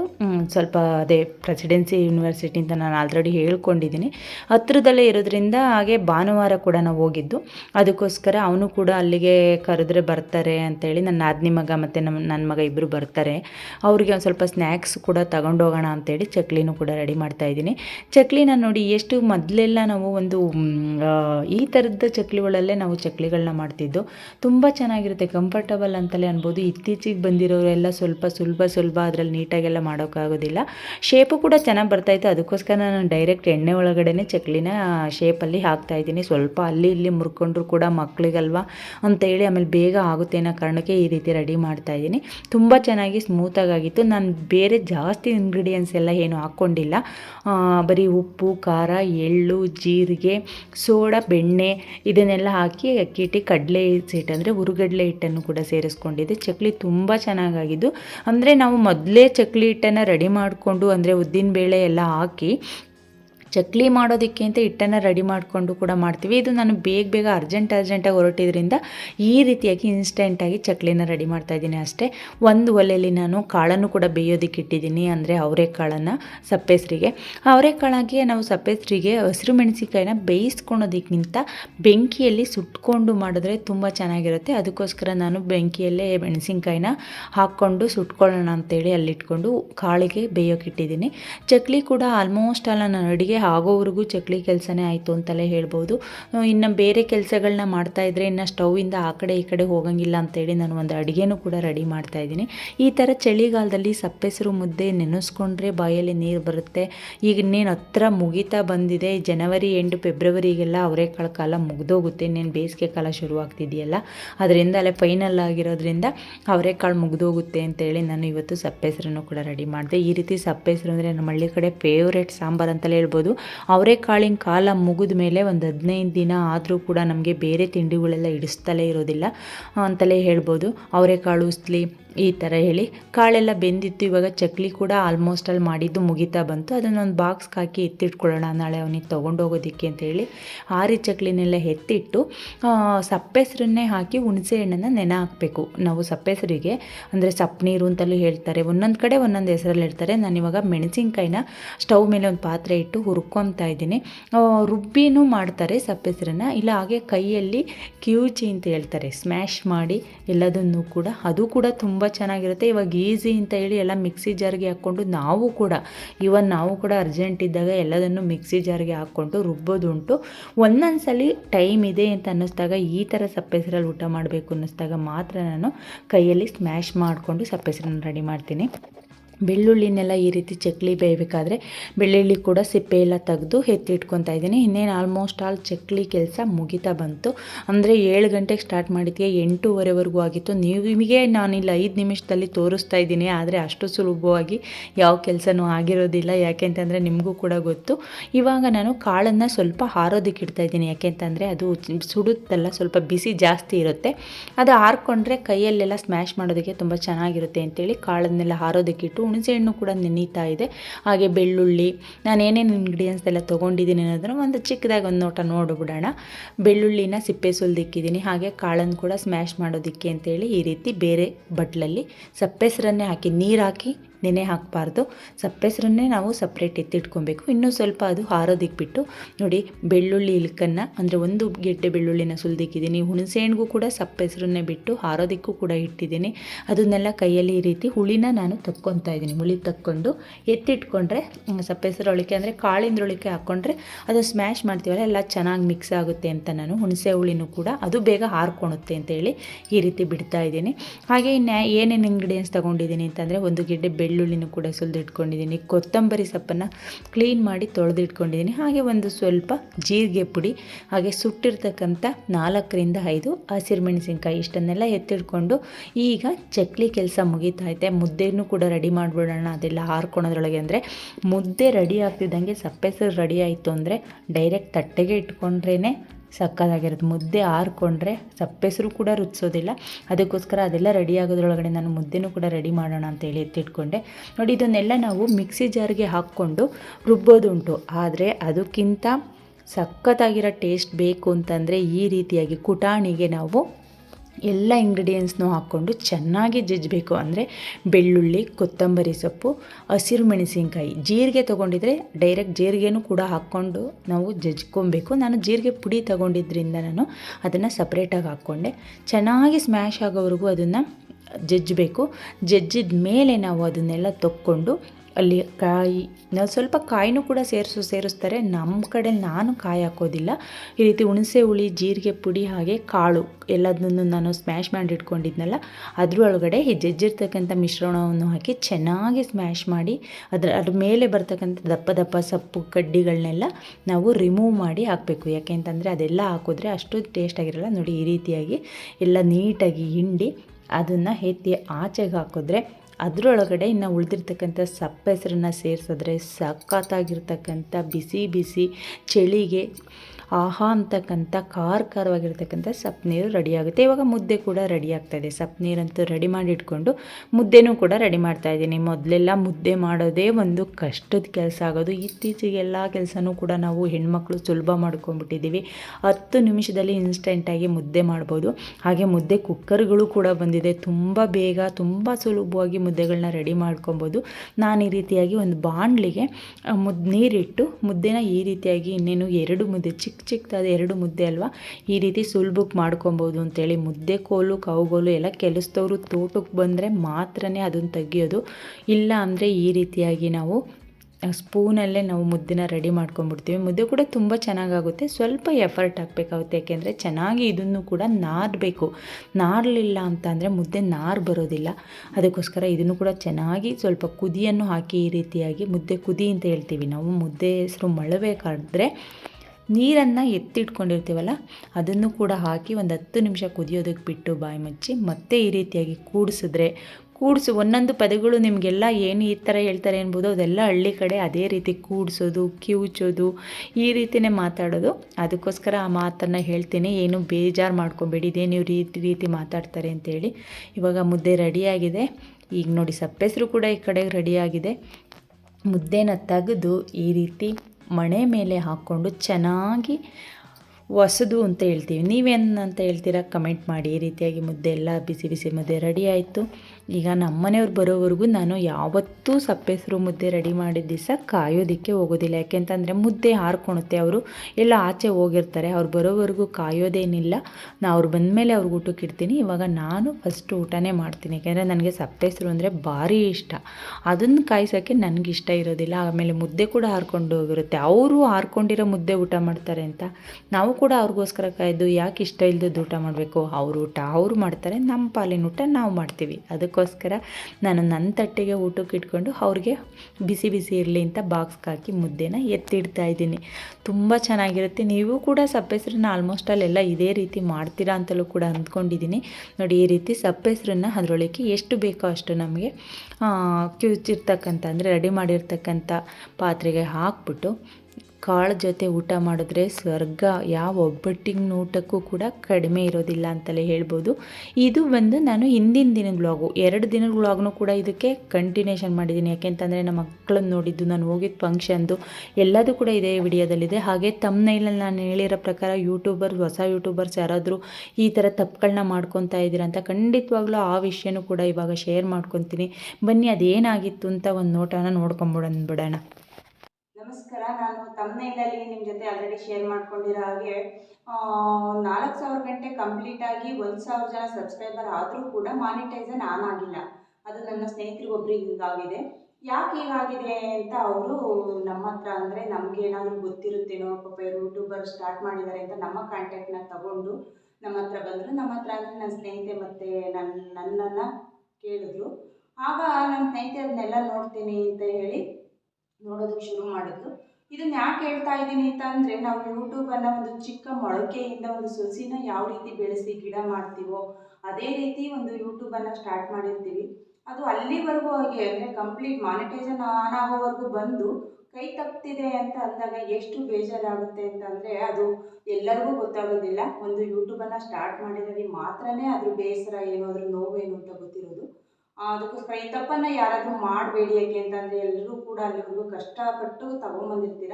Speaker 2: ಸ್ವಲ್ಪ ಅದೇ ಪ್ರೆಸಿಡೆನ್ಸಿ ಯೂನಿವರ್ಸಿಟಿ ಅಂತ ನಾನು ಆಲ್ರೆಡಿ ಹೇಳ್ಕೊಂಡಿದ್ದೀನಿ. ಹತ್ರದಲ್ಲೇ ಇರೋದ್ರಿಂದ ಹಾಗೆ ಭಾನುವಾರ ಕೂಡ ನಾವು ಹೋಗಿದ್ದು. ಅದಕ್ಕೋಸ್ಕರ ಅವನು ಕೂಡ ಅಲ್ಲಿಗೆ ಕರೆದ್ರೆ ಬರ್ತಾರೆ ಅಂತೇಳಿ ನನ್ನ ನಾದಿನಿ ಮಗ ಮತ್ತು ನಮ್ಮ, ನನ್ನ ಮಗ ಇಬ್ಬರು ಬರ್ತಾರೆ. ಅವ್ರಿಗೆ ಒಂದು ಸ್ವಲ್ಪ ಸ್ನ್ಯಾಕ್ಸ್ ಕೂಡ ತಗೊಂಡೋಗೋಣ ಅಂತೇಳಿ ಚಕ್ಲಿನೂ ಕೂಡ ರೆಡಿ ಮಾಡ್ತಾ ಇದ್ದೀನಿ ಚಕ್ಲಿನ ನೋಡಿ, ಎಷ್ಟು ಮೊದಲೆಲ್ಲ ನಾವು ಒಂದು ಈ ಥರದ ಚಕ್ಲಿಗಳಲ್ಲೇ ನಾವು ಚಕ್ಲಿಗಳನ್ನ ಮಾಡ್ತಿದ್ದು. ತುಂಬ ಚೆನ್ನಾಗಿರುತ್ತೆ. ಕಂಫರ್ಟಬಲ್ ಅಂತಲೇ ಅನ್ಬೋದು. ಇತ್ತೀಚೆಗೆ ಬಂದಿರೋರೆಲ್ಲ ಸ್ವಲ್ಪ ಸುಲಭ ಸುಲಭ ಅದರಲ್ಲಿ ನೀಟಾಗೆಲ್ಲ ಮಾಡೋಕ್ಕಾಗೋದಿಲ್ಲ. ಶೇಪು ಕೂಡ ಚೆನ್ನಾಗಿ ಬರ್ತಾಯಿತ್ತು ಅದಕ್ಕೋಸ್ಕರ ನಾನು ಡೈರೆಕ್ಟ್ ಎಣ್ಣೆ ಒಳಗಡೆ ಚಕ್ಲಿನ ಶೇಪಲ್ಲಿ ಹಾಕ್ತಾ ಇದ್ದೀನಿ. ಸ್ವಲ್ಪ ಅಲ್ಲಿ ಇಲ್ಲಿ ಮುರ್ಕೊಂಡ್ರು ಕೂಡ ಮಕ್ಕಳಿಗಲ್ವಾ ಅಂತೇಳಿ ಆಮೇಲೆ ಬೇಗ ಆಗುತ್ತೆ ಅನ್ನೋ ಕಾರಣಕ್ಕೆ ಈ ರೀತಿ ರೆಡಿ ಮಾಡ್ತಾ ಇದ್ದೀನಿ. ತುಂಬ ಚೆನ್ನಾಗಿ ಸ್ಮೂತಾಗಿತ್ತು ನಾನು ಬೇರೆ ಜಾಸ್ತಿ ಇಂಗ್ರೀಡಿಯೆಂಟ್ಸ್ ಎಲ್ಲ ಏನು ಹಾಕ್ಕೊಂಡಿಲ್ಲ ಬರೀ ಉಪ್ಪು, ಖಾರ, ಎಳ್ಳು, ಜೀರಿಗೆ, ಸೋಡಾ, ಬೆಣ್ಣೆ ಇದನ್ನೆಲ್ಲ ಹಾಕಿ ಅಕ್ಕಿ ಹಿಟ್ಟಿ ಕಡಲೆ ಹಿಟ್ಟು ಅಂದರೆ ಹುರುಗಡ್ಲೆ ಹಿಟ್ಟನ್ನು ಕೂಡ ಸೇರಿಸ್ಕೊಂಡಿದ್ದೆ. ಚಕ್ಲಿ ತುಂಬ ಚೆನ್ನಾಗಾಗಿದ್ದು. ಅಂದರೆ ನಾವು ಮೊದಲೇ ಚಕ್ಲಿ ಹಿಟ್ಟನ್ನು ರೆಡಿ ಮಾಡಿಕೊಂಡು ಅಂದರೆ ಉದ್ದಿನ ಬೇಳೆ ಎಲ್ಲ ಹಾಕಿ ಚಕ್ಲಿ ಮಾಡೋದಕ್ಕೆ ಅಂತ ಹಿಟ್ಟನ್ನು ರೆಡಿ ಮಾಡಿಕೊಂಡು ಕೂಡ ಮಾಡ್ತೀವಿ. ಇದು ನಾನು ಬೇಗ ಬೇಗ ಅರ್ಜೆಂಟ್ ಅರ್ಜೆಂಟಾಗಿ ಹೊರಟಿದ್ರಿಂದ ಈ ರೀತಿಯಾಗಿ ಇನ್ಸ್ಟೆಂಟಾಗಿ ಚಕ್ಲಿನ ರೆಡಿ ಮಾಡ್ತಾ ಇದ್ದೀನಿ ಅಷ್ಟೇ. ಒಂದು ಒಲೆಯಲ್ಲಿ ನಾನು ಕಾಳನ್ನು ಕೂಡ ಬೇಯೋದಕ್ಕೆ ಇಟ್ಟಿದ್ದೀನಿ, ಅಂದರೆ ಅವರೆಕಾಳನ್ನು ಸಪ್ಪೆಸ್ರಿಗೆ. ಅವರೆಕಾಳಾಗಿ ನಾವು ಸಪ್ಪೆಸ್ರಿಗೆ ಹಸಿರು ಮೆಣಸಿಕಾಯಿನ ಬೇಯಿಸ್ಕೊಳೋದಕ್ಕಿಂತ ಬೆಂಕಿಯಲ್ಲಿ ಸುಟ್ಕೊಂಡು ಮಾಡಿದ್ರೆ ತುಂಬ ಚೆನ್ನಾಗಿರುತ್ತೆ. ಅದಕ್ಕೋಸ್ಕರ ನಾನು ಬೆಂಕಿಯಲ್ಲೇ ಮೆಣಸಿನ್ಕಾಯಿನ ಹಾಕ್ಕೊಂಡು ಸುಟ್ಕೊಳ್ಳೋಣ ಅಂತೇಳಿ ಅಲ್ಲಿಟ್ಕೊಂಡು ಕಾಳಿಗೆ ಬೇಯೋಕೆ ಇಟ್ಟಿದ್ದೀನಿ. ಚಕ್ಲಿ ಕೂಡ ಆಲ್ಮೋಸ್ಟ್ ಅಲ್ಲ, ನಾನು ಅಡುಗೆ ಆಗೋವರೆಗೂ ಚಕ್ಲಿ ಕೆಲಸನೇ ಆಯಿತು ಅಂತಲೇ ಹೇಳ್ಬೋದು. ಇನ್ನು ಬೇರೆ ಕೆಲಸಗಳನ್ನ ಇದ್ದರೆ ಇನ್ನು ಸ್ಟೌವಿಂದ ಆ ಕಡೆ ಈ ಕಡೆ ಹೋಗಂಗಿಲ್ಲ ಅಂತೇಳಿ ನಾನು ಒಂದು ಅಡುಗೆನೂ ಕೂಡ ರೆಡಿ ಮಾಡ್ತಾ ಇದ್ದೀನಿ. ಈ ಥರ ಚಳಿಗಾಲದಲ್ಲಿ ಸಪ್ಪೆಸರು ಮುದ್ದೆ ನೆನೆಸ್ಕೊಂಡ್ರೆ ಬಾಯಲ್ಲಿ ನೀರು ಬರುತ್ತೆ. ಈಗ ಇನ್ನೇನು ಹತ್ರ ಮುಗಿತಾ ಬಂದಿದೆ. ಜನವರಿ ಎಂಡ್ ಫೆಬ್ರವರಿಗೆಲ್ಲ ಅವರೇ ಕಾಲ ಮುಗಿದೋಗುತ್ತೆ. ಇನ್ನೇನು ಬೇಸಿಗೆ ಕಾಲ ಶುರುವಾಗ್ತಿದೆಯಲ್ಲ ಅದರಿಂದ ಅಲ್ಲೇ ಫೈನಲ್ ಆಗಿರೋದ್ರಿಂದ ಅವರೆಕಾಳು ಮುಗಿದೋಗುತ್ತೆ ಅಂತೇಳಿ ನಾನು ಇವತ್ತು ಸಪ್ಪೆಸರನ್ನು ಕೂಡ ರೆಡಿ ಮಾಡಿದೆ. ಈ ರೀತಿ ಸಪ್ಪೆಸರು ಅಂದರೆ ನಮ್ಮ ಹಳ್ಳಿ ಕಡೆ ಫೇವ್ರೇಟ್ ಸಾಂಬಾರು ಅಂತಲೇ ಹೇಳ್ಬೋದು. ಅವರೆಕಾಳಿನ ಕಾಲ ಮುಗಿದ ಮೇಲೆ ಒಂದು ಹದಿನೈದು ದಿನ ಆದರೂ ಕೂಡ ನಮಗೆ ಬೇರೆ ತಿಂಡಿಗಳೆಲ್ಲ ಇಡಿಸ್ತಲೇ ಇರೋದಿಲ್ಲ, ಅಂತಲೇ ಹೇಳ್ಬೋದು. ಅವರೆಕಾಳು ಉಸ್ಲಿ ಈ ಥರ ಹೇಳಿ ಕಾಳೆಲ್ಲ ಬೆಂದಿತ್ತು, ಇವಾಗ ಚಕ್ಲಿ ಕೂಡ ಆಲ್ಮೋಸ್ಟ್ ಅಲ್ಲಿ ಮಾಡಿದ್ದು ಮುಗಿತಾ ಬಂತು. ಅದನ್ನೊಂದು ಬಾಕ್ಸ್ಗೆ ಹಾಕಿ ಎತ್ತಿಟ್ಕೊಳ್ಳೋಣ, ನಾಳೆ ಅವನಿಗೆ ತೊಗೊಂಡೋಗೋದಕ್ಕೆ ಅಂತೇಳಿ ಆರಿ ಚಕ್ಲಿನೆಲ್ಲ ಎತ್ತಿಟ್ಟು ಸಪ್ಪೆಸ್ರನ್ನೇ ಹಾಕಿ ಹುಣಸೆ ಹಣ್ಣನ್ನು ನೆನೆ ಹಾಕಬೇಕು. ನಾವು ಸಪ್ಪೆಸರಿಗೆ, ಅಂದರೆ ಸಪ್ಪನೀರು ಅಂತಲೂ ಹೇಳ್ತಾರೆ. ಒಂದೊಂದು ಕಡೆ ಒಂದೊಂದು ಹೆಸರಲ್ಲಿ ಹೇಳ್ತಾರೆ. ನಾನು ಇವಾಗ ಮೆಣಸಿನ್ಕಾಯಿನ ಸ್ಟವ್ ಮೇಲೆ ಒಂದು ಪಾತ್ರೆ ಇಟ್ಟು ಹುರ್ಕೊತಾ ಇದ್ದೀನಿ. ರುಬ್ಬಿನೂ ಮಾಡ್ತಾರೆ ಸಪ್ಪೆಸ್ರನ್ನ. ಇಲ್ಲ, ಹಾಗೆ ಕೈಯಲ್ಲಿ ಕಿವುಚಿ ಅಂತ ಹೇಳ್ತಾರೆ. ಸ್ಮ್ಯಾಶ್ ಮಾಡಿ ಎಲ್ಲದನ್ನು ಕೂಡ. ಅದು ಕೂಡ ತುಂಬ ಚೆನ್ನಾಗಿರುತ್ತೆ. ಇವಾಗ ಈಸಿ ಅಂತ ಹೇಳಿ ಎಲ್ಲ ಮಿಕ್ಸಿ ಜಾರ್ಗೆ ಹಾಕ್ಕೊಂಡು ನಾವು ಕೂಡ ಇವನ್ ನಾವು ಕೂಡ ಅರ್ಜೆಂಟ್ ಇದ್ದಾಗ ಎಲ್ಲದನ್ನು ಮಿಕ್ಸಿ ಜಾರ್ಗೆ ಹಾಕ್ಕೊಂಡು ರುಬ್ಬೋದುಂಟು. ಒಂದೊಂದು ಸಲ ಟೈಮ್ ಇದೆ ಅಂತ ಅನ್ನಿಸ್ದಾಗ ಈ ಥರ ಸಪ್ಪೆಸರಲ್ಲಿ ಊಟ ಮಾಡಬೇಕು ಅನ್ನಿಸ್ದಾಗ ಮಾತ್ರ ನಾನು ಕೈಯಲ್ಲಿ ಸ್ಮ್ಯಾಶ್ ಮಾಡಿಕೊಂಡು ಸಪ್ಪೆಸರನ್ನು ರೆಡಿ ಮಾಡ್ತೀನಿ. ಬೆಳ್ಳುಳ್ಳಿನೆಲ್ಲ ಈ ರೀತಿ ಚಕ್ಲಿ ಬೇಯಬೇಕಾದ್ರೆ ಬೆಳ್ಳುಳ್ಳಿ ಕೂಡ ಸಿಪ್ಪೆ ಎಲ್ಲ ತೆಗೆದು ಎತ್ತಿಟ್ಕೊತಾ ಇದ್ದೀನಿ. ಇನ್ನೇನು ಆಲ್ಮೋಸ್ಟ್ ಆಲ್ ಚಕ್ಲಿ ಕೆಲಸ ಮುಗಿತಾ ಬಂತು. ಅಂದರೆ ಏಳು ಗಂಟೆಗೆ ಸ್ಟಾರ್ಟ್ ಮಾಡಿದ್ದೆ ಎಂಟೂವರೆವರೆಗೂ ಆಗಿತ್ತು. ನೀವು ನಿಮಗೆ ನಾನಿಲ್ಲಿ, ಐದು ನಿಮಿಷದಲ್ಲಿ ತೋರಿಸ್ತಾ ಇದ್ದೀನಿ. ಆದರೆ ಅಷ್ಟು ಸುಲಭವಾಗಿ ಯಾವ ಕೆಲಸನೂ ಆಗಿರೋದಿಲ್ಲ. ಯಾಕೆಂತಂದರೆ ನಿಮಗೂ ಕೂಡ ಗೊತ್ತು. ಇವಾಗ ನಾನು ಕಾಳನ್ನು ಸ್ವಲ್ಪ ಹಾರೋದಕ್ಕೆ ಇಡ್ತಾ ಇದ್ದೀನಿ. ಯಾಕೆಂತಂದರೆ ಅದು ಸುಡುತ್ತಲ್ಲ, ಸ್ವಲ್ಪ ಬಿಸಿ ಜಾಸ್ತಿ ಇರುತ್ತೆ. ಅದು ಹಾರ್ಕೊಂಡ್ರೆ ಕೈಯಲ್ಲೆಲ್ಲ ಸ್ಮ್ಯಾಶ್ ಮಾಡೋದಕ್ಕೆ ತುಂಬ ಚೆನ್ನಾಗಿರುತ್ತೆ ಅಂತೇಳಿ ಕಾಳನ್ನೆಲ್ಲ ಹಾರೋದಕ್ಕಿಟ್ಟು ಹುಣಸೆಹಣ್ಣು ಕೂಡ ನೆನೀತಾ ಇದೆ. ಹಾಗೆ ಬೆಳ್ಳುಳ್ಳಿ, ನಾನು ಏನೇನು ಇಂಗ್ರೀಡಿಯೆಂಟ್ಸ್ ಎಲ್ಲ ತೊಗೊಂಡಿದ್ದೀನಿ ಅನ್ನೋದನ್ನು ಒಂದು ಚಿಕ್ಕದಾಗಿ ಒಂದು ನೋಟ ನೋಡಿಬಿಡೋಣ. ಬೆಳ್ಳುಳ್ಳಿನ ಸಿಪ್ಪೆ ಸುಲಿದಿಕ್ಕಿದ್ದೀನಿ ಹಾಗೆ ಕಾಳನ್ನು ಕೂಡ ಸ್ಮ್ಯಾಶ್ ಮಾಡೋದಕ್ಕೆ ಅಂತೇಳಿ ಈ ರೀತಿ ಬೇರೆ ಬಟ್ಲಲ್ಲಿ ಸಪ್ಪೆಸರನ್ನೇ ಹಾಕಿ ನೀರು ಹಾಕಿ ನೆನೆ ಹಾಕಬಾರ್ದು. ಸಪ್ಪೆಸರನ್ನೇ ನಾವು ಸಪ್ರೇಟ್ ಎತ್ತಿಟ್ಕೊಬೇಕು ಇನ್ನೂ ಸ್ವಲ್ಪ ಅದು ಹಾರೋದಿಕ್ಕೆ ಬಿಟ್ಟು ನೋಡಿ ಬೆಳ್ಳುಳ್ಳಿ ಇಲ್ಕನ್ನು ಅಂದರೆ ಒಂದು ಗೆಡ್ಡೆ ಬೆಳ್ಳುಳ್ಳಿನ ಸುಲಿದಿಕ್ಕಿದ್ದೀನಿ. ಹುಣಸೆಹಣ್ಣಿಗೂ ಕೂಡ ಸಪ್ಪೆಸರನ್ನೇ ಬಿಟ್ಟು ಹಾರೋದಿಕ್ಕೂ ಕೂಡ ಇಟ್ಟಿದ್ದೀನಿ. ಅದನ್ನೆಲ್ಲ ಕೈಯಲ್ಲಿ ಈ ರೀತಿ ಹುಳಿನ ನಾನು ತಕ್ಕೊತಾ ಇದ್ದೀನಿ. ಹುಳಿ ತಕ್ಕೊಂಡು ಎತ್ತಿಟ್ಕೊಂಡ್ರೆ ಹ್ಮ್, ಸಪ್ಪೆಸರೊಳಕ್ಕೆ ಅಂದರೆ ಕಾಳಿಂದ್ರೊಳಕ್ಕೆ ಹಾಕ್ಕೊಂಡ್ರೆ ಅದು ಸ್ಮ್ಯಾಶ್ ಮಾಡ್ತೀವಲ್ಲ ಎಲ್ಲ ಚೆನ್ನಾಗಿ ಮಿಕ್ಸ್ ಆಗುತ್ತೆ ಅಂತ ನಾನು ಹುಣಸೆ ಹುಳಿನೂ ಕೂಡ ಅದು ಬೇಗ ಹಾರ್ಕೊಳುತ್ತೆ ಅಂತೇಳಿ ಈ ರೀತಿ ಬಿಡ್ತಾ ಇದ್ದೀನಿ. ಹಾಗೆ ಇನ್ನು ಏನೇನು ಇಂಗ್ರೀಡಿಯೆಂಟ್ಸ್ ತೊಗೊಂಡಿದ್ದೀನಿ ಅಂತಂದರೆ ಒಂದು ಗೆಡ್ಡೆ ಬೆಳ್ಳುಳ್ಳಿನೂ ಕೂಡ ಸುಲಿದಿಟ್ಕೊಂಡಿದ್ದೀನಿ. ಕೊತ್ತಂಬರಿ ಸೊಪ್ಪನ್ನು ಕ್ಲೀನ್ ಮಾಡಿ ತೊಳೆದಿಟ್ಕೊಂಡಿದ್ದೀನಿ. ಹಾಗೆ ಒಂದು ಸ್ವಲ್ಪ ಜೀರಿಗೆ ಪುಡಿ, ಹಾಗೆ ಸುಟ್ಟಿರ್ತಕ್ಕಂಥ ನಾಲ್ಕರಿಂದ ಐದು ಹಸಿರು ಮೆಣಸಿನ್ಕಾಯಿ ಇಷ್ಟನ್ನೆಲ್ಲ ಎತ್ತಿಟ್ಕೊಂಡು ಈಗ ಚಕ್ಲಿ ಕೆಲಸ ಮುಗಿತಾ ಐತೆ. ಮುದ್ದೆನೂ ಕೂಡ ರೆಡಿ ಮಾಡಿಬಿಡೋಣ. ಅದೆಲ್ಲ ಹಾರ್ಕೊಳೋದ್ರೊಳಗೆ ಅಂದರೆ ಮುದ್ದೆ ರೆಡಿ ಆಗ್ತಿದ್ದಂಗೆ ಸಪ್ಪೆಸರು ರೆಡಿ ಆಯಿತು ಅಂದರೆ ಡೈರೆಕ್ಟ್ ತಟ್ಟೆಗೆ ಇಟ್ಕೊಂಡ್ರೇ ಸಕ್ಕತ್ತಾಗಿರುತ್ತೆ. ಮುದ್ದೆ ಆರ್ಕೊಂಡ್ರೆ ಸಪ್ಪೆಸರು ಕೂಡ ರುಚಿಸೋದಿಲ್ಲ. ಅದಕ್ಕೋಸ್ಕರ ಅದೆಲ್ಲ ರೆಡಿ ಆಗೋದ್ರೊಳಗಡೆ ನಾನು ಮುದ್ದೆನೂ ಕೂಡ ರೆಡಿ ಮಾಡೋಣ ಅಂತೇಳಿ ಎತ್ತಿಟ್ಕೊಂಡೆ. ನೋಡಿ, ಇದನ್ನೆಲ್ಲ ನಾವು ಮಿಕ್ಸಿ ಜಾರ್ಗೆ ಹಾಕ್ಕೊಂಡು ರುಬ್ಬೋದುಂಟು. ಆದರೆ ಅದಕ್ಕಿಂತ ಸಖತ್ತಾಗಿರೋ ಟೇಸ್ಟ್ ಬೇಕು ಅಂತಂದರೆ ಈ ರೀತಿಯಾಗಿ ಕುಟಾಣಿಗೆ ನಾವು ಎಲ್ಲ ಇಂಗ್ರೀಡಿಯೆಂಟ್ಸ್ನೂ ಹಾಕ್ಕೊಂಡು ಚೆನ್ನಾಗಿ ಜಜ್ಜಬೇಕು. ಅಂದರೆ ಬೆಳ್ಳುಳ್ಳಿ, ಕೊತ್ತಂಬರಿ ಸೊಪ್ಪು, ಹಸಿರು ಮೆಣಸಿನ್ಕಾಯಿ. ಜೀರಿಗೆ ತೊಗೊಂಡಿದ್ರೆ ಡೈರೆಕ್ಟ್ ಜೀರಿಗೆನೂ ಕೂಡ ಹಾಕ್ಕೊಂಡು ನಾವು ಜಜ್ಕೊಬೇಕು ನಾನು ಜೀರಿಗೆ ಪುಡಿ ತೊಗೊಂಡಿದ್ರಿಂದ ನಾನು ಅದನ್ನು ಸಪ್ರೇಟಾಗಿ ಹಾಕ್ಕೊಂಡೆ. ಚೆನ್ನಾಗಿ ಸ್ಮ್ಯಾಶ್ ಆಗೋವರೆಗೂ ಅದನ್ನು ಜಜ್ಜಬೇಕು. ಜಜ್ಜಿದ ಮೇಲೆ ನಾವು ಅದನ್ನೆಲ್ಲ ತೊಕ್ಕೊಂಡು ಅಲ್ಲಿ ಕಾಯಿ ನಾವು ಸ್ವಲ್ಪ ಕಾಯಿನೂ ಕೂಡ ಸೇರಿಸು, ಸೇರಿಸ್ತಾರೆ. ನಮ್ಮ ಕಡೆ ನಾನು ಕಾಯಿ ಹಾಕೋದಿಲ್ಲ. ಈ ರೀತಿ ಹುಣಸೆ ಹುಳಿ, ಜೀರಿಗೆ ಪುಡಿ ಹಾಗೆ ಕಾಳು ಎಲ್ಲದನ್ನು ನಾನು ಸ್ಮ್ಯಾಶ್ ಮಾಡಿ ಇಟ್ಕೊಂಡಿದ್ನಲ್ಲ ಅದ್ರೊಳಗಡೆ ಈ ಜಜ್ಜಿರ್ತಕ್ಕಂಥ ಮಿಶ್ರಣವನ್ನು ಹಾಕಿ ಚೆನ್ನಾಗಿ ಸ್ಮ್ಯಾಶ್ ಮಾಡಿ, ಅದರ, ಅದ್ರ ಮೇಲೆ ಬರ್ತಕ್ಕಂಥ ದಪ್ಪ ದಪ್ಪ ಸೊಪ್ಪು ಕಡ್ಡಿಗಳನ್ನೆಲ್ಲ ನಾವು ರಿಮೂವ್ ಮಾಡಿ ಹಾಕಬೇಕು. ಯಾಕೆ ಅಂತಂದರೆ ಅದೆಲ್ಲ ಹಾಕಿದ್ರೆ ಅಷ್ಟು ಟೇಸ್ಟ್ ಆಗಿರಲ್ಲ. ನೋಡಿ ಈ ರೀತಿಯಾಗಿ ಎಲ್ಲ ನೀಟಾಗಿ ಹಿಂಡಿ, ಅದನ್ನು ಎತ್ತಿ ಆಚೆಗೆ ಹಾಕಿದ್ರೆ ಅದರೊಳಗಡೆ ಇನ್ನು ಉಳಿದಿರ್ತಕ್ಕಂಥ ಸಪ್ಪೆಸರನ್ನು ಸೇರಿಸಿದ್ರೆ ಸಖತ್ತಾಗಿರ್ತಕ್ಕಂಥ ಬಿಸಿ ಬಿಸಿ ಚಳಿಗೆ ಆಹಾ ಅಂತಕ್ಕಂಥ ಖಾರ ಖಾರವಾಗಿರ್ತಕ್ಕಂಥ ಸಪ್ ನೀರು ರೆಡಿ ಆಗುತ್ತೆ ಇವಾಗ ಮುದ್ದೆ ಕೂಡ ರೆಡಿ ಆಗ್ತಾಯಿದೆ ಸಪ್ ನೀರಂತೂ ರೆಡಿ ಮಾಡಿ ಇಟ್ಕೊಂಡು ಮುದ್ದೆನೂ ಕೂಡ ರೆಡಿ ಮಾಡ್ತಾ ಇದ್ದೀನಿ. ಮೊದಲೆಲ್ಲ ಮುದ್ದೆ ಮಾಡೋದೇ ಒಂದು ಕಷ್ಟದ ಕೆಲಸ ಆಗೋದು. ಇತ್ತೀಚೆಗೆ ಎಲ್ಲ ಕೆಲಸನೂ ಕೂಡ ನಾವು ಹೆಣ್ಮಕ್ಳು ಸುಲಭ ಮಾಡ್ಕೊಂಡ್ಬಿಟ್ಟಿದ್ದೀವಿ. ಹತ್ತು ನಿಮಿಷದಲ್ಲಿ ಇನ್ಸ್ಟೆಂಟಾಗಿ ಮುದ್ದೆ ಮಾಡ್ಬೋದು. ಹಾಗೆ ಮುದ್ದೆ ಕುಕ್ಕರ್ಗಳು ಕೂಡ ಬಂದಿದೆ. ತುಂಬ ಬೇಗ, ತುಂಬ ಸುಲಭವಾಗಿ ಮುದ್ದೆಗಳನ್ನ ರೆಡಿ ಮಾಡ್ಕೊಬೋದು. ನಾನು ಈ ರೀತಿಯಾಗಿ ಒಂದು ಬಾಣಲಿಗೆ ಮುದ್ದೆ ನೀರಿಟ್ಟು ಮುದ್ದೆನ ಈ ರೀತಿಯಾಗಿ ಇನ್ನೇನು ಎರಡು ಮುದ್ದೆ ಚಿಕ್ಕ ಚಿಕ್ಕದಾದ ಎರಡು ಮುದ್ದೆ ಅಲ್ವಾ? ಈ ರೀತಿ ಸುಲಭಕ್ಕೆ ಮಾಡ್ಕೊಬೋದು ಅಂತೇಳಿ ಮುದ್ದೆ ಕೋಲು ಕೌಗೋಲು ಎಲ್ಲ ಕೆಲಸದವರು ತೋಟಕ್ಕೆ ಬಂದರೆ ಮಾತ್ರನೇ ಅದನ್ನು ತೆಗಿಯೋದು. ಇಲ್ಲ ಅಂದರೆ ಈ ರೀತಿಯಾಗಿ ನಾವು ಸ್ಪೂನಲ್ಲೇ ನಾವು ಮುದ್ದೆನ ರೆಡಿ ಮಾಡ್ಕೊಂಡ್ಬಿಡ್ತೀವಿ. ಮುದ್ದೆ ಕೂಡ ತುಂಬ ಚೆನ್ನಾಗಾಗುತ್ತೆ. ಸ್ವಲ್ಪ ಎಫರ್ಟ್ ಹಾಕಬೇಕಾಗುತ್ತೆ. ಯಾಕೆಂದರೆ ಚೆನ್ನಾಗಿ ಇದನ್ನು ಕೂಡ ನಾರಬೇಕು. ನಾರಲಿಲ್ಲ ಅಂತ ಅಂದರೆ ಮುದ್ದೆ ನಾರು ಬರೋದಿಲ್ಲ. ಅದಕ್ಕೋಸ್ಕರ ಇದನ್ನು ಕೂಡ ಚೆನ್ನಾಗಿ ಸ್ವಲ್ಪ ಕುದಿಯನ್ನು ಹಾಕಿ ಈ ರೀತಿಯಾಗಿ ಮುದ್ದೆ ಕುದಿ ಅಂತ ಹೇಳ್ತೀವಿ ನಾವು. ಮುದ್ದೆ ಹೆಸರು ಮಳಬೇಕಾದ್ರೆ ನೀರನ್ನು ಎತ್ತಿಟ್ಕೊಂಡಿರ್ತೀವಲ್ಲ, ಅದನ್ನು ಕೂಡ ಹಾಕಿ ಒಂದು ಹತ್ತು ನಿಮಿಷ ಕುದಿಯೋದಕ್ಕೆ ಬಿಟ್ಟು ಬಾಯಿ ಮುಚ್ಚಿ ಮತ್ತೆ ಈ ರೀತಿಯಾಗಿ ಕೂಡಿಸಿದ್ರೆ, ಕೂಡಿಸು ಒಂದೊಂದು ಪದಗಳು ನಿಮಗೆಲ್ಲ ಏನು ಈ ಥರ ಹೇಳ್ತಾರೆ ಅನ್ಬೋದು, ಅದೆಲ್ಲ ಹಳ್ಳಿ ಕಡೆ ಅದೇ ರೀತಿ ಕೂಡಿಸೋದು, ಕಿವುಚೋದು, ಈ ರೀತಿಯೇ ಮಾತಾಡೋದು. ಅದಕ್ಕೋಸ್ಕರ ಆ ಮಾತನ್ನು ಹೇಳ್ತೀನಿ, ಏನು ಬೇಜಾರು ಮಾಡ್ಕೊಬೇಡಿ, ಇದೇ ನೀವು ರೀತಿ ರೀತಿ ಮಾತಾಡ್ತಾರೆ ಅಂತೇಳಿ. ಇವಾಗ ಮುದ್ದೆ ರೆಡಿಯಾಗಿದೆ. ಈಗ ನೋಡಿ ಸಪ್ಪೆಸರು ಕೂಡ ಈ ಕಡೆಗೆ ರೆಡಿಯಾಗಿದೆ. ಮುದ್ದೆನ ತೆಗೆದು ಈ ರೀತಿ ಮಣೆ ಮೇಲೆ ಹಾಕ್ಕೊಂಡು ಚೆನ್ನಾಗಿ ಹೊಸದು ಅಂತ ಹೇಳ್ತೀವಿ. ನೀವೇನು ಅಂತ ಹೇಳ್ತೀರಾ? ಕಮೆಂಟ್ ಮಾಡಿ. ಈ ರೀತಿಯಾಗಿ ಮುದ್ದೆ ಎಲ್ಲ ಬಿಸಿ ಬಿಸಿ ಮುದ್ದೆ ರೆಡಿ ಆಯಿತು. ಈಗ ನಮ್ಮನೆಯವ್ರು ಬರೋವರೆಗೂ ನಾನು ಯಾವತ್ತೂ ಸಪ್ಪೆಸರು ಮುದ್ದೆ ರೆಡಿ ಮಾಡಿದ ದಿವಸ ಕಾಯೋದಕ್ಕೆ ಹೋಗೋದಿಲ್ಲ. ಯಾಕೆಂತಂದರೆ ಮುದ್ದೆ ಹಾರ್ಕೊಳುತ್ತೆ ಅವರು. ಎಲ್ಲ ಆಚೆ ಹೋಗಿರ್ತಾರೆ. ಅವ್ರು ಬರೋವರೆಗೂ ಕಾಯೋದೇನಿಲ್ಲ. ನಾ ಅವ್ರು ಬಂದಮೇಲೆ ಅವ್ರಿಗೆ ಊಟಕ್ಕೆ ಇಡ್ತೀನಿ. ಇವಾಗ ನಾನು ಫಸ್ಟ್ ಊಟನೇ ಮಾಡ್ತೀನಿ. ಯಾಕೆಂದರೆ ನನಗೆ ಸಪ್ಪೆಸರು ಅಂದರೆ ಭಾರಿ ಇಷ್ಟ. ಅದನ್ನು ಕಾಯಿಸೋಕ್ಕೆ ನನಗೆ ಇಷ್ಟ ಇರೋದಿಲ್ಲ. ಆಮೇಲೆ ಮುದ್ದೆ ಕೂಡ ಹಾರ್ಕೊಂಡು ಹೋಗಿರುತ್ತೆ. ಅವರು ಹಾರ್ಕೊಂಡಿರೋ ಮುದ್ದೆ ಊಟ ಮಾಡ್ತಾರೆ ಅಂತ. ನಾವು ಕೂಡ ಅವ್ರಿಗೋಸ್ಕರ ಕಾಯ್ದು ಯಾಕೆ ಇಷ್ಟ ಇಲ್ಲದ ಊಟ ಮಾಡಬೇಕು? ಅವ್ರ ಊಟ ಅವರು ಮಾಡ್ತಾರೆ ನಮ್ಮ ಪಾಲಿನ ಊಟ ನಾವು ಮಾಡ್ತೀವಿ. ಅದಕ್ಕೋಸ್ಕರ ನಾನು ನನ್ನ ತಟ್ಟೆಗೆ ಊಟಕ್ಕೆ ಇಟ್ಕೊಂಡು ಅವ್ರಿಗೆ ಬಿಸಿ ಬಿಸಿ ಇರಲಿ ಅಂತ ಬಾಕ್ಸ್ಗೆ ಹಾಕಿ ಮುದ್ದೆನ ಎತ್ತಿಡ್ತಾ ಇದ್ದೀನಿ. ತುಂಬ ಚೆನ್ನಾಗಿರುತ್ತೆ. ನೀವು ಕೂಡ ಸಪ್ಪೆಸ್ರನ್ನ ಆಲ್ಮೋಸ್ಟ್ ಅಲ್ಲೆಲ್ಲ ಇದೇ ರೀತಿ ಮಾಡ್ತೀರಾ ಅಂತಲೂ ಕೂಡ ಅಂದ್ಕೊಂಡಿದ್ದೀನಿ. ನೋಡಿ, ಈ ರೀತಿ ಸಪ್ಪೆಸ್ರನ್ನ ಅದರೊಳಗೆ ಎಷ್ಟು ಬೇಕೋ ಅಷ್ಟು ನಮಗೆ ಕ್ಯೂಚಿರ್ತಕ್ಕಂಥ ಅಂದರೆ ರೆಡಿ ಮಾಡಿರ್ತಕ್ಕಂಥ ಪಾತ್ರೆಗೆ ಹಾಕ್ಬಿಟ್ಟು ಕಾಳು ಜೊತೆ ಊಟ ಮಾಡಿದ್ರೆ ಸ್ವರ್ಗ ಯಾವ ಒಬ್ಬಟ್ಟಿನ ಊಟಕ್ಕೂ ಕೂಡ ಕಡಿಮೆ ಇರೋದಿಲ್ಲ ಅಂತಲೇ ಹೇಳ್ಬೋದು. ಇದು ಬಂದು ನಾನು ಹಿಂದಿನ ದಿನದ ವ್ಲಾಗು ಎರಡು ದಿನದ ವ್ಲಾಗ್ನು ಕೂಡ ಇದಕ್ಕೆ ಕಂಟಿನ್ಯೂಷನ್ ಮಾಡಿದ್ದೀನಿ ಯಾಕೆಂತಂದರೆ ನಮ್ಮ ಮಕ್ಕಳನ್ನು ನೋಡಿದ್ದು, ನಾನು ಹೋಗಿದ್ದು ಫಂಕ್ಷನ್ದು ಎಲ್ಲದೂ ಕೂಡ ಇದೇ ವಿಡಿಯೋದಲ್ಲಿದೆ. ಹಾಗೆ ತಮ್ಮನೈಲಲ್ಲಿ ನಾನು ಹೇಳಿರೋ ಪ್ರಕಾರ ಯೂಟ್ಯೂಬರ್ಸ್ ಹೊಸ ಯೂಟ್ಯೂಬರ್ಸ್ ಯಾರಾದರೂ ಈ ಥರ ತಪ್ಪುಗಳನ್ನ ಮಾಡ್ಕೊತಾ ಇದ್ದೀರಾ ಅಂತ ಖಂಡಿತವಾಗ್ಲೂ ಆ ವಿಷಯನೂ ಕೂಡ ಇವಾಗ ಶೇರ್ ಮಾಡ್ಕೊತೀನಿ. ಬನ್ನಿ ಅದೇನಾಗಿತ್ತು ಅಂತ ಒಂದು ನೋಟನ ನೋಡ್ಕೊಂಬಿಡೋಣ, ಬಿಡೋಣ.
Speaker 1: ನಮಸ್ಕಾರ, ನಾನು ತಮ್ಮನೇಲಲ್ಲಿ ನಿಮ್ಮ ಜೊತೆ ಆಲ್ರೆಡಿ ಶೇರ್ ಮಾಡ್ಕೊಂಡಿರೋ ಹಾಗೆ ನಾಲ್ಕು ಸಾವಿರ ಗಂಟೆ ಕಂಪ್ಲೀಟ್ ಆಗಿ ಒಂದು ಸಾವಿರ ಜನ ಸಬ್ಸ್ಕ್ರೈಬರ್ ಆದರೂ ಕೂಡ ಮಾನಿಟೈಸನ್ ಆನ್ ಆಗಿಲ್ಲ. ಅದು ನನ್ನ ಸ್ನೇಹಿತರಿಗೊಬ್ರಿಗೆ ಹೀಗಾಗಿದೆ. ಯಾಕೆ ಹೀಗಾಗಿದೆ ಅಂತ ಅವರು ನಮ್ಮ ಹತ್ರ ಅಂದರೆ ನಮ್ಗೆ ಏನಾದರೂ ಗೊತ್ತಿರುತ್ತೇನೋ, ಪಾಪ ಯೂಟ್ಯೂಬರ್ ಸ್ಟಾರ್ಟ್ ಮಾಡಿದ್ದಾರೆ ಅಂತ ನಮ್ಮ ಕಾಂಟ್ಯಾಕ್ಟ್ನ ತಗೊಂಡು ನಮ್ಮ ಹತ್ರ ಬಂದರು. ನಮ್ಮ ಹತ್ರ ಅಂದರೆ ನನ್ನ ಸ್ನೇಹಿತೆ ಮತ್ತು ನನ್ನ ನನ್ನನ್ನು ಕೇಳಿದ್ರು. ಆಗ ನನ್ನ ಸ್ನೇಹಿತೆ ಅದನ್ನೆಲ್ಲ ನೋಡ್ತೀನಿ ಅಂತ ಹೇಳಿ ನೋಡೋದಕ್ಕೆ ಶುರು ಮಾಡಿದ್ಲು ಇದನ್ನ ಯಾಕೆ ಹೇಳ್ತಾ ಇದ್ದೀನಿ ಅಂತಂದರೆ ನಾವು ಯೂಟ್ಯೂಬನ್ನು ಒಂದು ಚಿಕ್ಕ ಮೊಳಕೆಯಿಂದ ಒಂದು ಸೊಸಿನ ಯಾವ ರೀತಿ ಬೆಳೆಸಿ ಗಿಡ ಮಾಡ್ತೀವೋ, ಅದೇ ರೀತಿ ಒಂದು ಯೂಟ್ಯೂಬನ್ನು ಸ್ಟಾರ್ಟ್ ಮಾಡಿರ್ತೀವಿ. ಅದು ಅಲ್ಲಿವರೆಗೂ ಹಾಗೆ ಅಂದರೆ ಕಂಪ್ಲೀಟ್ ಮಾನಿಟೈಸನ್ ಆನ್ ಆಗೋವರೆಗೂ ಬಂದು ಕೈ ತಪ್ತಿದೆ ಅಂತ ಅಂದಾಗ ಎಷ್ಟು ಬೇಜಾರಾಗುತ್ತೆ ಅಂತಂದರೆ ಅದು ಎಲ್ಲರಿಗೂ ಗೊತ್ತಾಗೋದಿಲ್ಲ. ಒಂದು ಯೂಟ್ಯೂಬನ್ನು ಸ್ಟಾರ್ಟ್ ಮಾಡಿದಲ್ಲಿ ಮಾತ್ರನೇ ಅದ್ರ ಬೇಸರ ಏನು, ಅದ್ರ ನೋವೇನು ಅಂತ ಗೊತ್ತಿರೋದು. ಅದಕ್ಕೋಸ್ಕರ ಈ ತಪ್ಪನ್ನು ಯಾರಾದರೂ ಮಾಡಬೇಡಿ ಯಾಕೆ ಅಂತಂದರೆ ಎಲ್ಲರೂ ಕೂಡ ಅಲ್ಲಿವರೆಗೂ ಕಷ್ಟಪಟ್ಟು ತಗೊಂಬಂದಿರ್ತೀರ?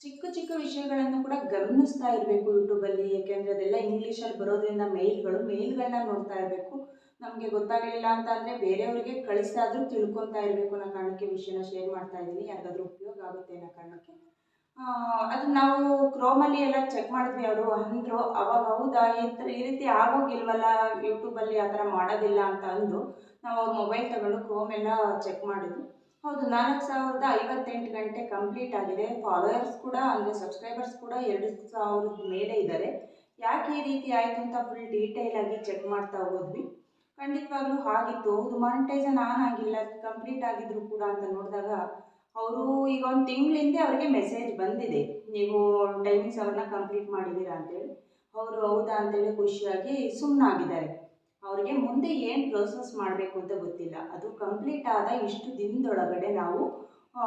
Speaker 1: ಚಿಕ್ಕ ಚಿಕ್ಕ ವಿಷಯಗಳನ್ನು ಕೂಡ ಗಮನಿಸ್ತಾ ಇರಬೇಕು ಯೂಟ್ಯೂಬಲ್ಲಿ ಯಾಕೆಂದರೆ ಅದೆಲ್ಲ ಇಂಗ್ಲೀಷಲ್ಲಿ ಬರೋದ್ರಿಂದ ಮೇಲ್ಗಳು ಮೇಲ್ಗಳನ್ನ ನೋಡ್ತಾ ಇರಬೇಕು. ನಮಗೆ ಗೊತ್ತಾಗಲಿಲ್ಲ ಅಂತ ಅಂದರೆ ಬೇರೆಯವರಿಗೆ ಕಳಿಸಾದರೂ ತಿಳ್ಕೊತಾ ಇರಬೇಕು ಅನ್ನೋ ಕಾರಣಕ್ಕೆ ವಿಷಯನ ಶೇರ್ ಮಾಡ್ತಾ ಇದ್ದೀನಿ. ಯಾರಿಗಾದ್ರೂ ಉಪಯೋಗ ಆಗುತ್ತೆ ಅನ್ನೋ ಕಾರಣಕ್ಕೆ. ಅದು ನಾವು ಕ್ರೋಮಲ್ಲಿ ಎಲ್ಲ ಚೆಕ್ ಮಾಡಿದ್ವಿ ಅವರು. ಅಂದರು ಅವಾಗ ಹೌದಾ, ಈ ಈ ರೀತಿ ಆಗೋಗಿಲ್ವಲ್ಲ ಯೂಟ್ಯೂಬಲ್ಲಿ ಆ ಥರ ಮಾಡೋದಿಲ್ಲ ಅಂತ ಅಂದು ನಾವು ಅವ್ರ ಮೊಬೈಲ್ ತಗೊಂಡು ಕ್ರೋಮ್ ಎಲ್ಲ ಚೆಕ್ ಮಾಡಿದ್ವಿ. ಹೌದು, ನಾಲ್ಕು ಸಾವಿರದ ಐವತ್ತೆಂಟು ಗಂಟೆ ಕಂಪ್ಲೀಟ್ ಆಗಿದೆ. ಫಾಲೋಯರ್ಸ್ ಕೂಡ, ಅಂದರೆ ಸಬ್ಸ್ಕ್ರೈಬರ್ಸ್ ಕೂಡ ಎರಡು ಸಾವಿರದ ಮೇಲೆ ಇದ್ದಾರೆ. ಯಾಕೆ ಈ ರೀತಿ ಆಯಿತು ಅಂತ ಫುಲ್ ಡೀಟೇಲ್ ಆಗಿ ಚೆಕ್ ಮಾಡ್ತಾ ಹೋದ್ವಿ. ಖಂಡಿತವಾಗ್ಲೂ ಆಗಿತ್ತು. ಹೌದು ಮಾನಿಟೈಸನ್ ಆನ್ ಆಗಿಲ್ಲ. ಕಂಪ್ಲೀಟ್ ಆಗಿದ್ರು ಕೂಡ ಅಂತ ನೋಡಿದಾಗ ಅವರು ಈಗ ಒಂದು ತಿಂಗಳಿಂದ ಅವರಿಗೆ ಮೆಸೇಜ್ ಬಂದಿದೆ. ನೀವು ಟೈಮಿಂಗ್ಸ್ ಅವ್ರನ್ನ ಕಂಪ್ಲೀಟ್ ಮಾಡಿದ್ದೀರಾ ಅಂತೇಳಿ. ಅವರು ಹೌದಾ ಅಂತೇಳಿ ಖುಷಿಯಾಗಿ ಸುಮ್ಮನಾಗಿದ್ದಾರೆ ಅವರಿಗೆ ಮುಂದೆ ಏನು ಪ್ರೋಸೆಸ್ ಮಾಡಬೇಕು ಅಂತ ಗೊತ್ತಿಲ್ಲ. ಅದು ಕಂಪ್ಲೀಟ್ ಆದ ಇಷ್ಟು ದಿನದೊಳಗಡೆ ನಾವು